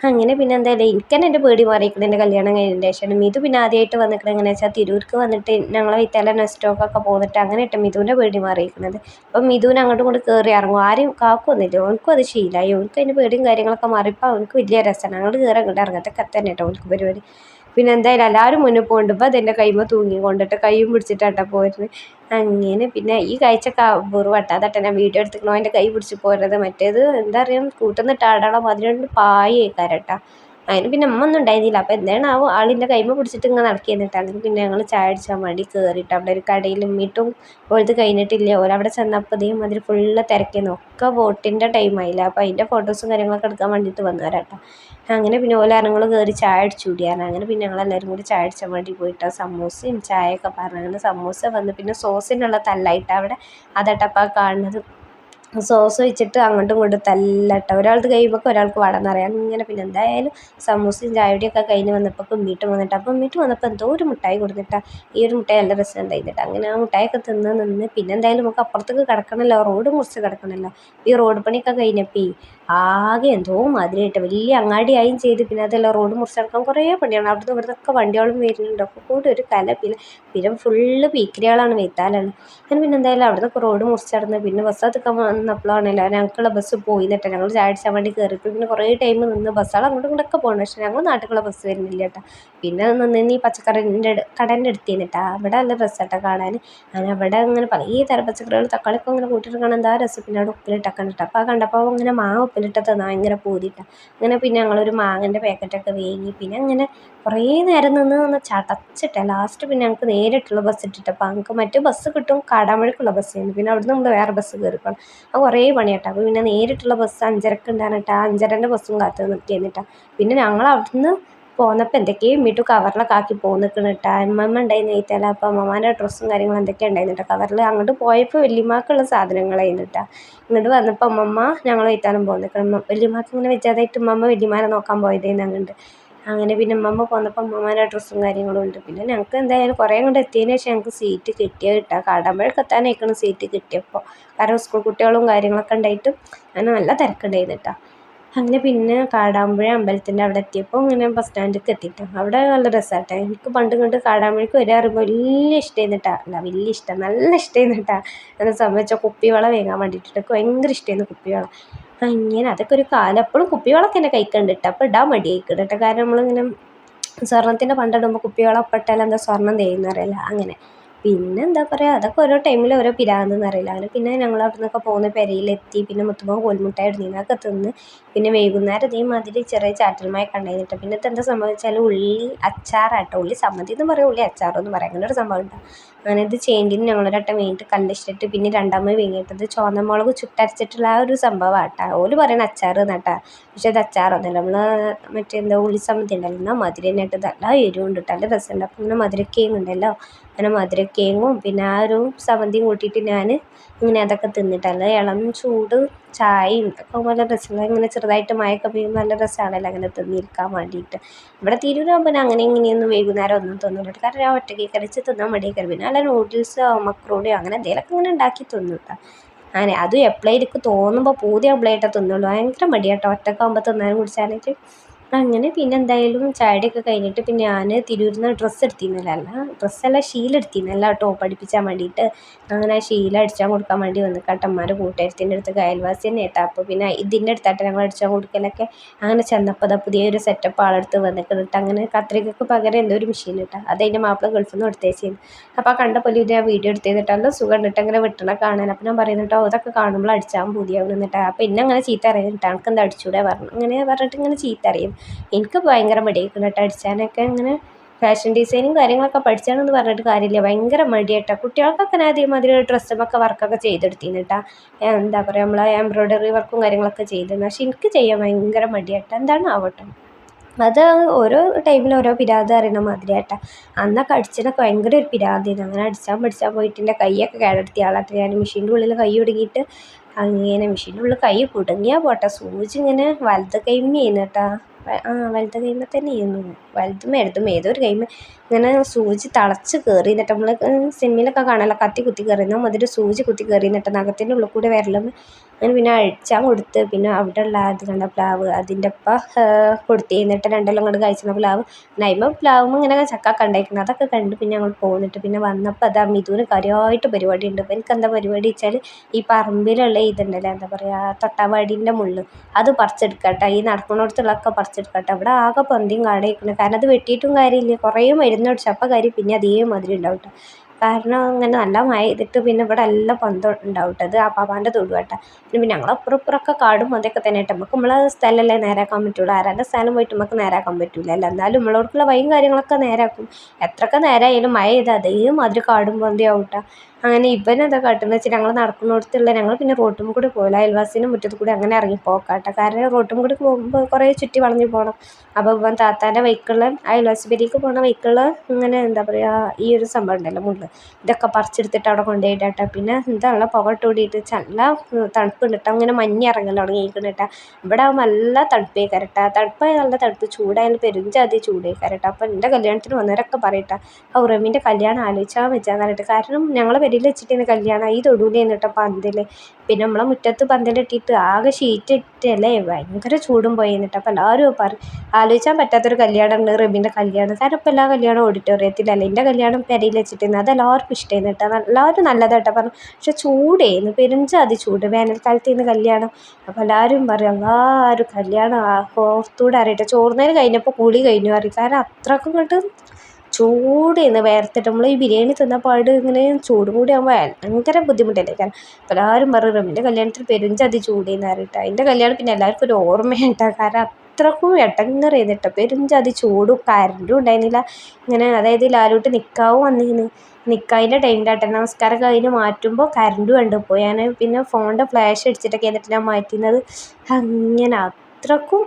Speaker 1: അങ്ങനെ പിന്നെ എന്തായാലും എനിക്ക് തന്നെ എന്റെ പേടി മാറിയിരിക്കണം എന്റെ കല്യാണം കഴിഞ്ഞതിന്റെ ശേഷം മിതു പിന്നെ ആദ്യമായിട്ട് വന്നിട്ട് എങ്ങനെ വെച്ചാൽ തിരൂർക്ക് വന്നിട്ട് ഞങ്ങളെ വിറ്റാല നെസ്റ്റോക്കൊക്കെ പോന്നിട്ട് അങ്ങനെ ഇട്ട് മിതുവിന്റെ പേടി മാറിയിരിക്കുന്നത് അപ്പം മിതുവിന് അങ്ങോട്ടും ഇങ്ങോട്ടും കയറി ഇറങ്ങും. ആരും കാക്കൊന്നുമില്ല. ഓനക്കും അത് ശീലമായി ഓനക്കും അതിന്റെ പേടിയും കാര്യങ്ങളൊക്കെ മാറിയപ്പോൾ അവനക്ക് വലിയ രസമാണ്. അങ്ങോട്ട് കയറി അങ്ങോട്ട് ഇറങ്ങത്തൊക്കെ തന്നെ കേട്ടോ ഓനക്ക് പരിപാടി. പിന്നെ എന്തായാലും എല്ലാവരും മുന്നിൽ പോകുമ്പോൾ അതെന്റെ കൈമ തൂങ്ങി കൊണ്ടിട്ട് കൈയും പിടിച്ചിട്ടാട്ടോ പോരുന്നത് അങ്ങനെ പിന്നെ ഈ കാഴ്ച അപൂർവമാട്ടോ അതട്ടെ ഞാൻ വീഡിയോ എടുത്തിക്കണോ അതിന്റെ കൈ പിടിച്ച് പോരുന്നത് മറ്റേത് എന്താ പറയുക കൂട്ടുന്നിട്ട് ആടാളം അതിനുകൊണ്ട് പായേക്കാരട്ടാ. അതിന് പിന്നെ അമ്മ ഒന്നും ഉണ്ടായിരുന്നില്ല. അപ്പോൾ എന്താണ് ആ ആളിന്റെ കൈമ പിടിച്ചിട്ട് ഇങ്ങനെ നടക്കി എന്നിട്ട് അങ്ങനെ പിന്നെ ഞങ്ങൾ ചായ അടിച്ചാൽ വേണ്ടി കയറിയിട്ട് അവിടെ ഒരു കടയിൽ ഉമ്മിട്ടും ഓളത് കഴിഞ്ഞിട്ടില്ല. ഓരവിടെ ചെന്നപ്പോൾ ഇതേമാതിരി ഫുള്ള് തിരക്കിയെന്ന് ഒക്കെ വോട്ടിന്റെ ടൈമായില്ല അപ്പോൾ അതിന്റെ ഫോട്ടോസും കാര്യങ്ങളൊക്കെ എടുക്കാൻ വേണ്ടിയിട്ട് വന്നവരാട്ടോ. അങ്ങനെ പിന്നെ ഓല ഞങ്ങൾ കയറി ചായ അടിച്ചു കൂടിയാണ് അങ്ങനെ പിന്നെ ഞങ്ങളെല്ലാവരും കൂടി ചായ അടിച്ചാൻ വേണ്ടി പോയിട്ട് സമൂസയും ചായയൊക്കെ പറഞ്ഞു. അങ്ങനെ സമൂസ വന്ന് പിന്നെ സോസിനുള്ള തല്ലായിട്ട് അവിടെ അതട്ടപ്പാ കാണുന്നത്. സോസ് വെച്ചിട്ട് അങ്ങോട്ടും ഇങ്ങോട്ടും തല്ലട്ട. ഒരാൾക്ക് കഴിയുമ്പോൾ ഒരാൾക്ക് അറിയാം അങ്ങനെ പിന്നെ എന്തായാലും സമൂസയും ചായയുടെയൊക്കെ കഴിഞ്ഞ് വന്നപ്പോൾ കുമ്മിയിട്ട് വന്നിട്ട്. അപ്പം കുമ്മിയിട്ട് വന്നപ്പോൾ എന്തോ ഒരു മിഠായി കൊടുത്തിട്ടാ. ഈ ഒരു മിഠായി നല്ല രസം ഉണ്ടായിട്ട് അങ്ങനെ ആ മിഠായിയൊക്കെ തിന്ന് നിന്ന് പിന്നെ എന്തായാലും നമുക്ക് അപ്പുറത്തേക്ക് കിടക്കണമല്ലോ. റോഡ് മുറിച്ച് കിടക്കണമല്ലോ. ഈ റോഡ് പണിയൊക്കെ കഴിഞ്ഞപ്പോൾ ആകെ എന്തോ മാതിരിയായിട്ട് വലിയ അങ്ങാടിയായും ചെയ്ത് പിന്നെ അതെല്ലാം റോഡ് മുറിച്ച് കിടക്കാൻ കുറേ പണിയാണ്. അവിടുന്ന് ഇവിടുന്നൊക്കെ വണ്ടികളും വരുന്നുണ്ട്. ഒക്കെ കൂടി ഒരു കല. പിന്നെ പിന്നെ ഫുള്ള് പീക്കിരികളാണ് വെയ്ത്താലാണ് അങ്ങനെ പിന്നെ എന്തായാലും അവിടുന്നൊക്കെ റോഡ് മുറിച്ച് നടന്ന് പിന്നെ ബസ് എത്തിക്കാൻ വന്നപ്പോഴാണല്ലോ ഞങ്ങൾക്കുള്ള ബസ് പോയി എന്നിട്ട് ഞങ്ങൾ ചാടിച്ചാൽ വേണ്ടി കയറിയപ്പോൾ പിന്നെ കുറേ ടൈം നിന്ന് ബസ്സുകൾ അങ്ങോട്ടും ഇങ്ങോട്ടൊക്കെ പോകണം പക്ഷേ ഞങ്ങൾ നാട്ടിലുള്ള ബസ് വരുന്നില്ല കേട്ടോ. പിന്നെ നിന്ന് ഈ പച്ചക്കറിന്റെ കടേന്റെ അടുത്ത് നിന്നിട്ടാ അവിടെ നല്ല രസമാട്ടോ കാണാൻ. ഞാൻ അവിടെ അങ്ങനെ പല തരം പച്ചക്കറികൾ തക്കാളിയൊക്കെ ഇങ്ങനെ കൂട്ടിയിട്ട് കാണാൻ എന്താ രസം? പിന്നെ അവിടെ ഉപ്പിലിട്ടൊക്കെ ഉണ്ട് അപ്പോൾ കണ്ടപ്പോൾ അങ്ങനെ മാങ്ങ ഉപ്പിലിട്ട് തിന്നാൻ ഭയങ്കര പൂതിട്ട അങ്ങനെ പിന്നെ ഞങ്ങളൊരു മാങ്ങേന്റെ പാക്കറ്റൊക്കെ വേങ്ങി പിന്നെ അങ്ങനെ കുറേ നേരം നിന്ന് നിന്ന് ചടച്ചിട്ട. ലാസ്റ്റ് പിന്നെ ഞങ്ങൾക്ക് നേരിട്ടുള്ള ബസ് ഇട്ടിട്ടപ്പോൾ ഞങ്ങൾക്ക് മറ്റേ ബസ് കിട്ടും കാടാമഴക്കുള്ള ബസ്സായിരുന്നു പിന്നെ അവിടെ നമ്മൾ വേറെ ബസ് കയറിക്കണം അത് കുറേ പണിയാട്ടോ. അപ്പോൾ പിന്നെ നേരിട്ടുള്ള ബസ് അഞ്ചരക്ക് ഉണ്ടായിരുന്നിട്ട്. ആ അഞ്ചരന്റെ ബസ്സും കാത്ത് നിർത്തിയിരുന്നിട്ടാണ് പിന്നെ ഞങ്ങൾ അവിടുന്ന് പോന്നപ്പോൾ എന്തൊക്കെയോ മീട്ടു കവറിലൊക്കെ ആക്കി പോന്നിക്കണ് കേട്ടോ അമ്മമ്മ ഉണ്ടായിരുന്നു നെയ്ത്തല അപ്പോൾ അമ്മമാരുടെ ഡ്രസ്സും കാര്യങ്ങളും എന്തൊക്കെ ഉണ്ടായിരുന്നു കേട്ടോ കവറിൽ അങ്ങോട്ട് പോയപ്പോൾ വല്യമ്മക്കുള്ള സാധനങ്ങളായിരുന്നു കേട്ടോ ഇങ്ങോട്ട് വന്നപ്പോൾ അമ്മമ്മ ഞങ്ങൾ വയ്ത്താനും പോന്നിക്കണം. വല്യമ്മക്ക് ഇങ്ങനെ വെച്ചാതായിട്ട് അമ്മമ്മ വല്യമാരെ നോക്കാൻ പോയതേന്ന് അങ്ങോട്ട്. അങ്ങനെ പിന്നെ അമ്മമ്മ പോന്നപ്പോൾ അമ്മമാരുടെ ഡ്രസ്സും കാര്യങ്ങളും ഉണ്ട്. പിന്നെ ഞങ്ങൾക്ക് എന്തായാലും കുറേ അങ്ങോട്ട് എത്തിയതിന് ശേഷം ഞങ്ങൾക്ക് സീറ്റ് കിട്ടിയ കിട്ടുക കാടാമ്പഴക്ക് എത്താനായിക്കണം സീറ്റ് കിട്ടിയപ്പോൾ കാരണം സ്കൂൾ കുട്ടികളും കാര്യങ്ങളൊക്കെ ഉണ്ടായിട്ട് അങ്ങനെ നല്ല തിരക്കുണ്ടായിരുന്നു കേട്ടോ അങ്ങനെ പിന്നെ കാടാമ്പുഴ അമ്പലത്തിന്റെ അവിടെ എത്തിയപ്പോൾ ഇങ്ങനെ ബസ് സ്റ്റാൻഡിലേക്ക് എത്തിയിട്ട്. അവിടെ നല്ല രസമാട്ടോ എനിക്ക് പണ്ട് കണ്ട് കാടാമ്പുഴക്ക് വരെ അറിയുമ്പോൾ വലിയ ഇഷ്ടമായിരുന്നു കേട്ടോ അല്ല വലിയ ഇഷ്ടം. നല്ല ഇഷ്ടമായിരുന്നു കേട്ടോ എന്നെ സംബന്ധിച്ച കുപ്പിവള വേങ്ങാൻ വേണ്ടിയിട്ട്. എനിക്ക് ഭയങ്കര ഇഷ്ടമായിരുന്നു കുപ്പിവള. അങ്ങനെ അതൊക്കെ ഒരു കാലം. എപ്പോഴും കുപ്പിവളൊക്കെ എന്നെ കഴിക്കുന്നുണ്ട് കേട്ടോ അപ്പോൾ ഇടാൻ മടിയായിക്കണം കേട്ടോ കാരണം നമ്മളിങ്ങനെ സ്വർണത്തിന്റെ പണ്ടിടുമ്പോൾ കുപ്പിവള ഒപ്പം ഇട്ടാൽ എന്താ സ്വർണം തേയുന്നറിയില്ല അങ്ങനെ. പിന്നെ എന്താ പറയുക അതൊക്കെ ഓരോ ടൈമിൽ ഓരോ പിരാന്തെന്ന് അറിയില്ല. അങ്ങനെ പിന്നെ ഞങ്ങൾ അവിടെ നിന്നൊക്കെ പോകുന്ന പെരയിലെത്തി പിന്നെ മുത്തുമ്പോൾ കോൽമുട്ടായി ഇടുന്നതിന് അതൊക്കെ തിന്ന് പിന്നെ വൈകുന്നേരം ഇതേമാതിരി ചെറിയ ചാറ്റൽ മഴയൊക്കെ ഉണ്ടായിരുന്നു പിന്നെ എന്താ സംഭവിച്ചാൽ ഉള്ളി അച്ചാറാട്ടോ ഉള്ളി സമ്മതി എന്ന് പറയും ഉള്ളി അച്ചാറെന്ന് പറയും. അങ്ങനെ ഒരു സംഭവം ഉണ്ടാവും. അങ്ങനെ ഇത് ചേണ്ടിന് ഞങ്ങളൊരട്ടം വേണ്ടിയിട്ട് കല്ലിച്ചിട്ട് പിന്നെ രണ്ടാമത് വേങ്ങിയിട്ടത് ചുവന്ന മുളക് ചുട്ടരച്ചിട്ടുള്ള ആ ഒരു സംഭവം ആട്ടാ ഓൽ പറയണ അച്ചാർ എന്നാട്ടാ. പക്ഷെ അത് അച്ചാറൊന്നുമല്ല. നമ്മൾ മറ്റേ എന്താ ഉള്ളി സമ്മതി ഉണ്ടല്ലോ. എന്നാൽ മധുരം തന്നെയായിട്ട് നല്ല എരിവുണ്ട് കേട്ടോ നല്ല രസമുണ്ട്. അപ്പം ഇങ്ങനെ മധുരക്കേങ്ങ് ഉണ്ടല്ലോ. അങ്ങനെ മധുരക്കേങ്ങും പിന്നെ ആ ഒരു സമ്മന്തിയും കൂട്ടിയിട്ട് ഞാൻ ഇങ്ങനെ അതൊക്കെ തിന്നിട്ടല്ല ഇളം ചൂട് ചായയും ഒക്കെ നല്ല രസമാണ് ഇങ്ങനെ ചെറുതായിട്ട് മഴയൊക്കെ പെയ്യുമ്പോൾ നല്ല രസമാണല്ലോ അങ്ങനെ തിന്നിരിക്കാൻ വേണ്ടിയിട്ട്. ഇവിടെ തിരൂരാകുമ്പോൾ അങ്ങനെ ഇങ്ങനെയൊന്നും വൈകുന്നേരം ഒന്നും തിന്നില്ല കാരണം ഞാൻ ഒറ്റയ്ക്ക് കരച്ച് തിന്നാൻ മടിയൊക്കെ പിന്നെ നല്ല നൂഡിൽസോ മക്രോണിയോ അങ്ങനെ എന്തെങ്കിലുമൊക്കെ ഇങ്ങനെ ഉണ്ടാക്കി തിന്നു അങ്ങനെ അതും എപ്പോഴേ തോന്നുമ്പോൾ പൂതി എപ്പോഴേട്ടാ തിന്നുള്ളൂ. ഭയങ്കര മടിയാട്ടോ. ഒറ്റക്കാകുമ്പോൾ തിന്നാനും കുടിച്ചാനായിട്ട്. അങ്ങനെ പിന്നെ എന്തായാലും ചായയുടെയൊക്കെ കഴിഞ്ഞിട്ട് പിന്നെ ഞാൻ തിരൂരിൽ ഡ്രസ്സ് എടുത്തിരുന്നില്ല ഡ്രസ്സല്ല ശീല എടുത്തിരുന്നില്ല ടോപ്പ് അടിപ്പിച്ചാൻ വേണ്ടിയിട്ട്. അങ്ങനെ ശീല അടിച്ചാൻ കൊടുക്കാൻ വേണ്ടി വന്നു കട്ടന്മാരെ കൂട്ടുകാരത്തിന്റെ അടുത്ത് അയൽവാസി തന്നെ കേട്ടോ അപ്പോൾ പിന്നെ ഇതിന്റെ അടുത്തായിട്ട് ഞങ്ങൾ അടിച്ചാൻ കൊടുക്കലൊക്കെ. അങ്ങനെ ചെന്നപ്പോൾ അതാ പുതിയൊരു സെറ്റപ്പ് ആളെടുത്ത് വന്നിട്ട് അങ്ങനെ കത്രികക്ക് പകരം എന്തോ ഒരു മെഷീൻ ഇട്ടാ അത് അതിന്റെ മാപ്പിള ഗൾഫിൽ നിന്ന് എടുത്തേച്ചിരുന്നു അപ്പോൾ ആ കണ്ട പോലെ ഇത് വീഡിയോ എടുത്ത് ചെയ്തിട്ടല്ലോ സുഖം ഉണ്ടിട്ട് അങ്ങനെ വിട്ടണ കാണാൻ. അപ്പോൾ ഞാൻ പറയുന്നുട്ടോ അതൊക്കെ കാണുമ്പോൾ അടിച്ചാൽ പുതിയ എന്നിട്ട് അപ്പോൾ എന്നെ അങ്ങനെ ചീത്ത അറിയുന്നുണ്ട് എനിക്ക് എന്താ അടിച്ചൂടെ? പറഞ്ഞു. അങ്ങനെ പറഞ്ഞിട്ട് ഇങ്ങനെ ചീത്ത അറിയും. എനിക്ക് ഭയങ്കര മടിയായിരിക്കും കേട്ടോ. അടിച്ചാനൊക്കെ ഇങ്ങനെ ഫാഷൻ ഡിസൈനും കാര്യങ്ങളൊക്കെ പഠിച്ചാണെന്ന് പറഞ്ഞിട്ട് കാര്യമില്ല. ഭയങ്കര മടിയായിട്ടാണ് കുട്ടികൾക്കൊക്കെ ഞാൻ അതേമാതിരി ഡ്രസ്സുമൊക്കെ വർക്കൊക്കെ ചെയ്തെടുത്തിന് കേട്ടോ. എന്താ പറയുക നമ്മളെ എംബ്രോയ്ഡറി വർക്കും കാര്യങ്ങളൊക്കെ ചെയ്തിരുന്നു പക്ഷെ എനിക്ക് ചെയ്യാൻ ഭയങ്കര മടിയായിട്ട്. എന്താണ് ആവട്ടെ. അത് ഓരോ ടൈമിൽ ഓരോ പിരാതി അറിയണ മാതിരിയാട്ടാ അന്നൊക്കെ അടിച്ചതിനൊക്കെ ഭയങ്കര ഒരു പിരാതിയാണ് അങ്ങനെ അടിച്ചാൽ പഠിച്ചാൽ പോയിട്ട് എന്റെ കൈയൊക്കെ കേടെടുത്തിയ ആളാട്ടോ ഞാൻ മെഷീന്റെ ഉള്ളിൽ കൈ ഒടുങ്ങിയിട്ട് അങ്ങനെ മെഷീന്റെ ഉള്ളിൽ കൈ കുടുങ്ങിയാൽ പോട്ടെ. സൂചി ഇങ്ങനെ വലത് കൈമേന്ന് കേട്ടോ. ആ വലത് കൈമ തന്നെയായിരുന്നു വലതും ഇടതും ഏതൊരു ഒരു കൈമ ഇങ്ങനെ സൂചി തളച്ച് കയറി എന്നിട്ട് നമ്മൾ സിനിമയിലൊക്കെ കാണാമല്ലോ കത്തി കുത്തി കയറുന്ന മാതിരി സൂചി കുത്തി കയറി എന്നിട്ട് നഖത്തിന്റെ ഉള്ളിൽ കൂടെ വിരലും ഞാൻ പിന്നെ അഴിച്ചാൽ കൊടുത്ത്. പിന്നെ അവിടെ ഉള്ള അത് കണ്ട പ്ലാവ് അതിന്റെ ഒപ്പം കൊടുത്തി എന്നിട്ട് രണ്ടെല്ലാം അങ്ങോട്ട് കഴിച്ചിരുന്ന പ്ലാവ് നൈമ പ്ലാവും ഇങ്ങനെ ചക്ക കണ്ടേക്കുന്നത് അതൊക്കെ കണ്ട് പിന്നെ ഞങ്ങൾ പോന്നിട്ട് പിന്നെ വന്നപ്പോൾ അതാ മിഥുന് കാര്യമായിട്ട് പരിപാടി ഉണ്ട്. അപ്പോൾ എനിക്ക് എന്താ പരിപാടി വെച്ചാൽ ഈ പറമ്പിലുള്ള ഇതുണ്ടല്ലോ എന്താ പറയുക തൊട്ടാവാടിന്റെ മുള്ള്. അത് പറിച്ചെടുക്കട്ടെ. ഈ നടക്കുന്നിടത്തുള്ളതൊക്കെ പറിച്ചെടുക്കട്ടെ അവിടെ ആകെ പൊന്തിയും കാടയിക്കണം കാരണം അത് വെട്ടിയിട്ടും കാര്യമില്ല. കുറേ മരുന്നടിച്ചു അപ്പോൾ കാര്യം പിന്നെ അതേമാതിരി ഉണ്ടാവും കേട്ടോ. കാരണം അങ്ങനെ നല്ല മഴ പിന്നെ ഇവിടെ എല്ലാം പന്തം ഉണ്ടാവും കേട്ടോ. അത് പാപ്പാന്റെ തൊടുവാട്ടോ പിന്നെ പിന്നെ ഇപ്പുറമൊക്കെ കാടും അതൊക്കെ തന്നെ കേട്ടോ. നമുക്ക് നമ്മളെ സ്ഥലമല്ലേ നേരാക്കാൻ പറ്റുള്ളൂ. ആരാന്റെ സ്ഥലം പോയിട്ട് നമുക്ക് നേരാക്കാൻ പറ്റില്ല അല്ല? എന്നാലും നമ്മളോടുള്ള വഴിയും കാര്യങ്ങളൊക്കെ നേരാക്കും. എത്രയൊക്കെ നേരായാലും മഴ ചെയ്താൽ അതേമാതിരി കാടും പൊന്തിയാവും കേട്ടോ. അങ്ങനെ ഇവനെന്താ കാട്ടുന്നത് വെച്ചാൽ ഞങ്ങൾ നടക്കുന്നിടത്തുള്ള ഞങ്ങൾ പിന്നെ റോട്ടും കൂടി പോകില്ല അയൽവാസിന്റെ മുറ്റത്ത് കൂടി അങ്ങനെ ഇറങ്ങി പോക്കാട്ടോ. കാരണം റോട്ടും കൂടി പോകുമ്പോൾ കുറേ ചുറ്റി വളഞ്ഞു പോകണം അപ്പോൾ ഇവൻ താത്താന്റെ വൈക്കുള്ള അയൽവാസി പെരേക്ക് പോണ വൈക്കുള്ള ഇങ്ങനെ എന്താ പറയുക ഈ ഒരു സംഭവം ഉണ്ടല്ലോ മുള്ള്. ഇതൊക്കെ പറിച്ചെടുത്തിട്ട് അവിടെ കൊണ്ടുപോയിട്ടാ പിന്നെ എന്താ പുക ഇട്ട് കൂടിയിട്ട് നല്ല തണുപ്പുണ്ട് കേട്ടോ അങ്ങനെ മഞ്ഞ് ഇറങ്ങൽ തുടങ്ങിയിരിക്കണം കേട്ടോ ഇവിടെ നല്ല തണുപ്പേ കരട്ടാ തണുപ്പായി നല്ല തണുപ്പ് ചൂടായാലും പെരുംജാതി ചൂടേ കരട്ടാ അപ്പോൾ എന്റെ കല്യാണത്തിന് വന്നവരൊക്കെ പറയട്ടെ ആ ഉറമിന്റെ കല്യാണം ആലോചിച്ചാൽ വെച്ചാൽ കാരണം ഞങ്ങളെ പെരയിൽ വെച്ചിട്ടാണ് കല്യാണം ഈ തൊടുകൂടിയാണ് കേട്ടോ പന്തൽ പിന്നെ നമ്മളെ മുറ്റത്ത് പന്തലിട്ടിട്ട് ആകെ ഷീറ്റ് ഇട്ടല്ലേ ഭയങ്കര ചൂടും പോയി കേട്ടോ. അപ്പോൾ എല്ലാവരും പറ ആലോചിക്കാൻ പറ്റാത്തൊരു കല്യാണമാണ് റബീന്റെ കല്യാണം. കാരണം ഇപ്പോൾ എല്ലാ കല്യാണവും ഓഡിറ്റോറിയത്തിലല്ല എന്റെ കല്യാണം പെരയിൽ വെച്ചിട്ടായിരുന്നു അത് എല്ലാവർക്കും ഇഷ്ടമായിരുന്നു കേട്ടോ. എല്ലാവരും നല്ലതായിട്ടാണ് പറഞ്ഞു. പക്ഷെ ചൂടായിരുന്നു പെരുംജാതി ചൂട്. വേനൽക്കാലത്തേന്ന് കല്യാണം. അപ്പോൾ എല്ലാവരും പറയും എല്ലാവരും കല്യാണം ഹോർത്തൂടെ അറിയട്ടെ. ചോറുന്നേരം കഴിഞ്ഞപ്പോൾ കുളി കഴിഞ്ഞു അറിയും കാരണം അത്രക്കും ഇങ്ങോട്ട് ചൂടായിരുന്നു വേർത്തിട്ട് നമ്മൾ ഈ ബിരിയാണി തിന്ന പാട് ഇങ്ങനെ ചൂട് കൂടി ആകുമ്പോൾ ഭയങ്കര ബുദ്ധിമുട്ടല്ലേ? കാരണം എല്ലാവരും പറയും റമിന്റെ കല്യാണത്തിന് പെരുംജാതി ചൂടേന്ന് പറഞ്ഞിട്ട്. അതിന്റെ കല്യാണം പിന്നെ എല്ലാവർക്കും ഒരു ഓർമ്മയുണ്ടാ. കാരണം അത്രക്കും എടങ്ങേറായിരുന്നു പെരുഞ്ചതി ചൂടും കറണ്ടും ഉണ്ടായിരുന്നില്ല. ഇങ്ങനെ അതായത് ലാലൂട്ട് നിൽക്കാവും വന്നിരുന്നു നിൽക്കാതിന്റെ ടൈമിലാട്ടെ നമസ്കാരം കഴിഞ്ഞ് മാറ്റുമ്പോൾ കറണ്ട് കണ്ടു പോയി. ഞാൻ പിന്നെ ഫോണിന്റെ ഫ്ലാഷ് അടിച്ചിട്ടൊക്കെ എന്നിട്ട് ഞാൻ മാറ്റുന്നത്. അങ്ങനെ അത്രക്കും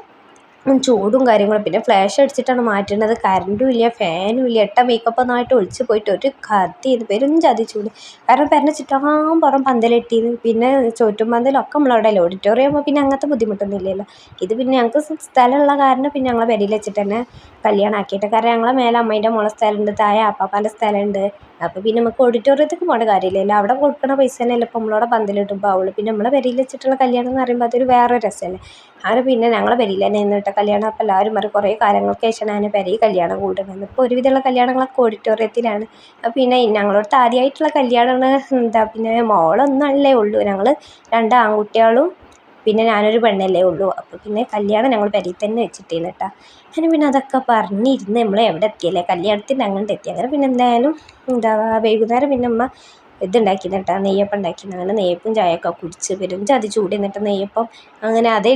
Speaker 1: ചൂടും കാര്യങ്ങളും. പിന്നെ ഫ്ലാഷ് അടിച്ചിട്ടാണ് മാറ്റുന്നത്. കറണ്ടും ഇല്ല ഫാനും ഇല്ല. ഇട്ട മേക്കപ്പ് ഒന്നായിട്ട് ഒളിച്ച് പോയിട്ട് ഒരു കത്തിയത് പെരും ജാതി ചൂട് കാരണം പെരന്റെ ചുറ്റാമ്പുറം പന്തലെട്ടിയത് പിന്നെ ചോറ്റും പന്തലൊക്കെ നമ്മളവിടെ അല്ലേ ഓഡിറ്റോറിയം ആകുമ്പോൾ പിന്നെ അങ്ങനത്തെ ബുദ്ധിമുട്ടൊന്നും ഇല്ലല്ലോ. ഇത് പിന്നെ ഞങ്ങൾക്ക് സ്ഥലമുള്ള കാരണം പിന്നെ ഞങ്ങളെ പെരയിൽ വെച്ചിട്ട് തന്നെ കല്യാണം ആക്കിയിട്ട്. കാരണം ഞങ്ങളെ മേലെ അമ്മേന്റെ മോളെ സ്ഥലമുണ്ട് താഴെ അപ്പാപ്പാന്റെ സ്ഥലമുണ്ട്. അപ്പോൾ പിന്നെ നമുക്ക് ഓഡിറ്റോറിയത്തേക്ക് പോകേണ്ട കാര്യമില്ലല്ലോ. അവിടെ കൊടുക്കണ പൈസ തന്നെയല്ലേ ഇപ്പോൾ നമ്മളവിടെ പന്തലിടുമ്പോൾ ആവുള്ളൂ. പിന്നെ നമ്മളെ പെരയിൽ വെച്ചിട്ടുള്ള കല്യാണം എന്ന് പറയുമ്പോൾ അതൊരു വേറെ രസമല്ലേ? അങ്ങനെ പിന്നെ ഞങ്ങളെ പെരയിൽ തന്നെ നിന്നിട്ട കല്യാണം. അപ്പോൾ എല്ലാവരും പറയും കുറേ കാലങ്ങൾക്ക് ശേഷമാണ് ഞാൻ പെരയിൽ കല്യാണം കൂടുന്നത് ഇപ്പോൾ ഒരുവിധമുള്ള കല്യാണങ്ങളൊക്കെ ഓഡിറ്റോറിയത്തിലാണ് അപ്പോൾ പിന്നെ ഞങ്ങളോടത്ത് ആദ്യമായിട്ടുള്ള കല്യാണമാണ് എന്താ പിന്നെ മോളൊന്നല്ലേ ഉള്ളൂ. ഞങ്ങൾ രണ്ട് ആൺകുട്ടികളും പിന്നെ ഞാനൊരു പെണ്ണല്ലേ ഉള്ളൂ. അപ്പോൾ പിന്നെ കല്യാണം ഞങ്ങൾ പെരയിൽ തന്നെ വെച്ചിട്ടേന്ന് കേട്ടോ. അങ്ങനെ പിന്നെ അതൊക്കെ പറഞ്ഞിരുന്ന് നമ്മൾ എവിടെ എത്തിയല്ലേ? കല്യാണത്തിന്റെ അങ്ങോട്ട് എത്തി. അങ്ങനെ പിന്നെ എന്തായാലും എന്താ വൈകുന്നേരം പിന്നെ അമ്മ ഇതുണ്ടാക്കി കേട്ടോ നെയ്യപ്പം ഉണ്ടാക്കി അങ്ങനെ നെയ്യപ്പം ചായയൊക്കെ കുടിച്ച് പെരും ജാതി ചൂട് എന്നിട്ട് നെയ്യപ്പം അങ്ങനെ അതേ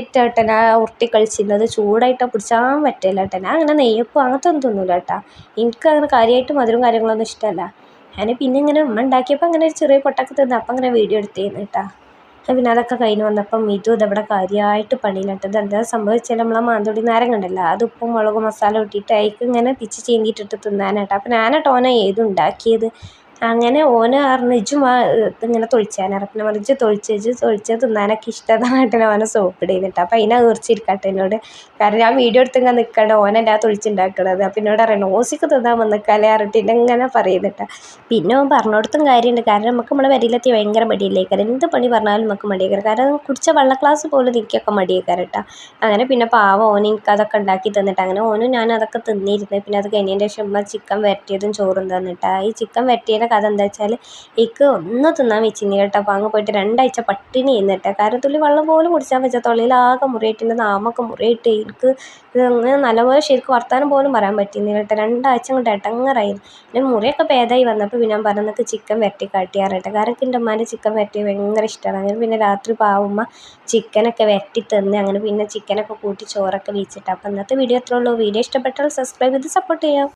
Speaker 1: ആ ഉരുട്ടി കളിച്ചിരുന്നത് ചൂടായിട്ട് പിടിച്ചാൻ പറ്റില്ല കേട്ടോ അങ്ങനെ നെയ്യപ്പം അങ്ങനത്തെ ഒന്നും തിന്നില്ല കേട്ടോ എനിക്ക് അങ്ങനെ കാര്യമായിട്ട് മധുരം കാര്യങ്ങളൊന്നും ഇഷ്ടമല്ല. ഞാൻ പിന്നെ ഇങ്ങനെ ഉമ്മ ഉണ്ടാക്കിയപ്പോൾ അങ്ങനെ ഒരു ചെറിയ പൊട്ടൊക്കെ തിന്ന് അപ്പം അങ്ങനെ വീഡിയോ എടുത്തിരുന്നു കേട്ടോ. പിന്നെ അതൊക്കെ കഴിഞ്ഞ് വന്നപ്പം ഇതും ഇതവിടെ കാര്യമായിട്ട് പണിയിലിട്ട്. എന്താ സംഭവിച്ചാൽ നമ്മളെ മാന്തോടി നാരം കണ്ടല്ലോ അത് ഉപ്പും മുളകും മസാല ഇട്ടിട്ട് അതിക്ക് ഇങ്ങനെ പിച്ച് ചീന്തിയിട്ടിട്ട് തിന്നാനാട്ടോ. അപ്പം ഞാനാട്ടോ ഏത് ഉണ്ടാക്കിയത് അങ്ങനെ ഓന് പറഞ്ഞു ഇജ്ജും വാ ഇങ്ങനെ തൊഴിച്ചാൻ പിന്നെ പറഞ്ഞു ഇജ്ജ് വെച്ച് തൊളിച്ച് തിന്നാനൊക്കെ ഇഷ്ടമായിട്ടാണ് ഓനെ സോപ്പിട് എന്നിട്ട് അപ്പം അതിനെ തീർച്ചിരിക്കട്ടെ എന്നോട് കാരണം ഞാൻ വീഡിയോ എടുത്തിങ്ങനെ നിൽക്കണ്ട ഓനല്ല തൊഴിച്ചുണ്ടാക്കണത്. അപ്പം എന്നോട് പറയണം ഓസിക്ക് തിന്നാൻ വന്നിക്കാലേ അറിഞ്ഞിട്ട് എന്നെ ഇങ്ങനെ പറയുന്നിട്ട പിന്നെ ഓൻ പറഞ്ഞോടത്തും കാര്യമുണ്ട്. കാരണം നമുക്ക് നമ്മളെ വരിയിലെത്തി ഭയങ്കര മടിയില്ലേക്കാരം എന്ത് പണി പറഞ്ഞാലും നമുക്ക് മടിയേക്കാരം. കാരണം കുടിച്ച വെള്ള ക്ലാസ് പോലും എനിക്കൊക്കെ മടിയേക്കാരം കേട്ടോ. അങ്ങനെ പിന്നെ പാവം ഓന് എനിക്ക് അതൊക്കെ ഉണ്ടാക്കി തന്നിട്ട് അങ്ങനെ ഓനും ഞാൻ അതൊക്കെ തിന്നിരുന്നു. പിന്നെ അത് കഴിഞ്ഞതിന്റെ ശേഷം ചിക്കൻ വരട്ടിയതും ചോറും തന്നിട്ടാ. ഈ ചിക്കൻ വരട്ടിയതിന്റെ കഥ എന്താ വെച്ചാൽ എനിക്ക് ഒന്നും തിന്നാൻ വെച്ചിനി കേട്ടോ. അപ്പോൾ അങ്ങ് പോയിട്ട് രണ്ടാഴ്ച പട്ടിണി ഇരുന്നിട്ട് കാരണം തുള്ളി വെള്ളം പോലും കുടിച്ചാൽ വെച്ചാൽ തൊള്ളിയിലാകെ മുറിയിട്ട് എന്റെ നാമൊക്കെ മുറിയിട്ട് എനിക്ക് അങ്ങനെ നല്ലപോലെ ശരിക്കും വർത്താനം പോലും പറയാൻ പറ്റിയിരുന്നില്ല കേട്ടോ. രണ്ടാഴ്ച കൊണ്ട് ഇടങ്ങറായിരുന്നു പിന്നെ മുറിയൊക്കെ ഭേദമായി വന്നപ്പോൾ പിന്നെ ഞാൻ പറഞ്ഞു ചിക്കൻ വരട്ടി കാട്ടിയാറട്ടെ കാരണം എന്റെ ഉമ്മാന്റെ ചിക്കൻ വരട്ടി ഭയങ്കര ഇഷ്ടമാണ് അങ്ങനെ പിന്നെ രാത്രി പാവുമ്മ ചിക്കനൊക്കെ വരട്ടി തന്ന് അങ്ങനെ പിന്നെ ചിക്കനൊക്കെ കൂട്ടി ചോറൊക്കെ വെച്ചിട്ട്. അപ്പോൾ ഇന്നത്തെ വീഡിയോ എത്ര ഉള്ളൂ. വീഡിയോ ഇഷ്ടപ്പെട്ടാൽ സബ്സ്ക്രൈബ് ചെയ്ത് സപ്പോർട്ട് ചെയ്യാം.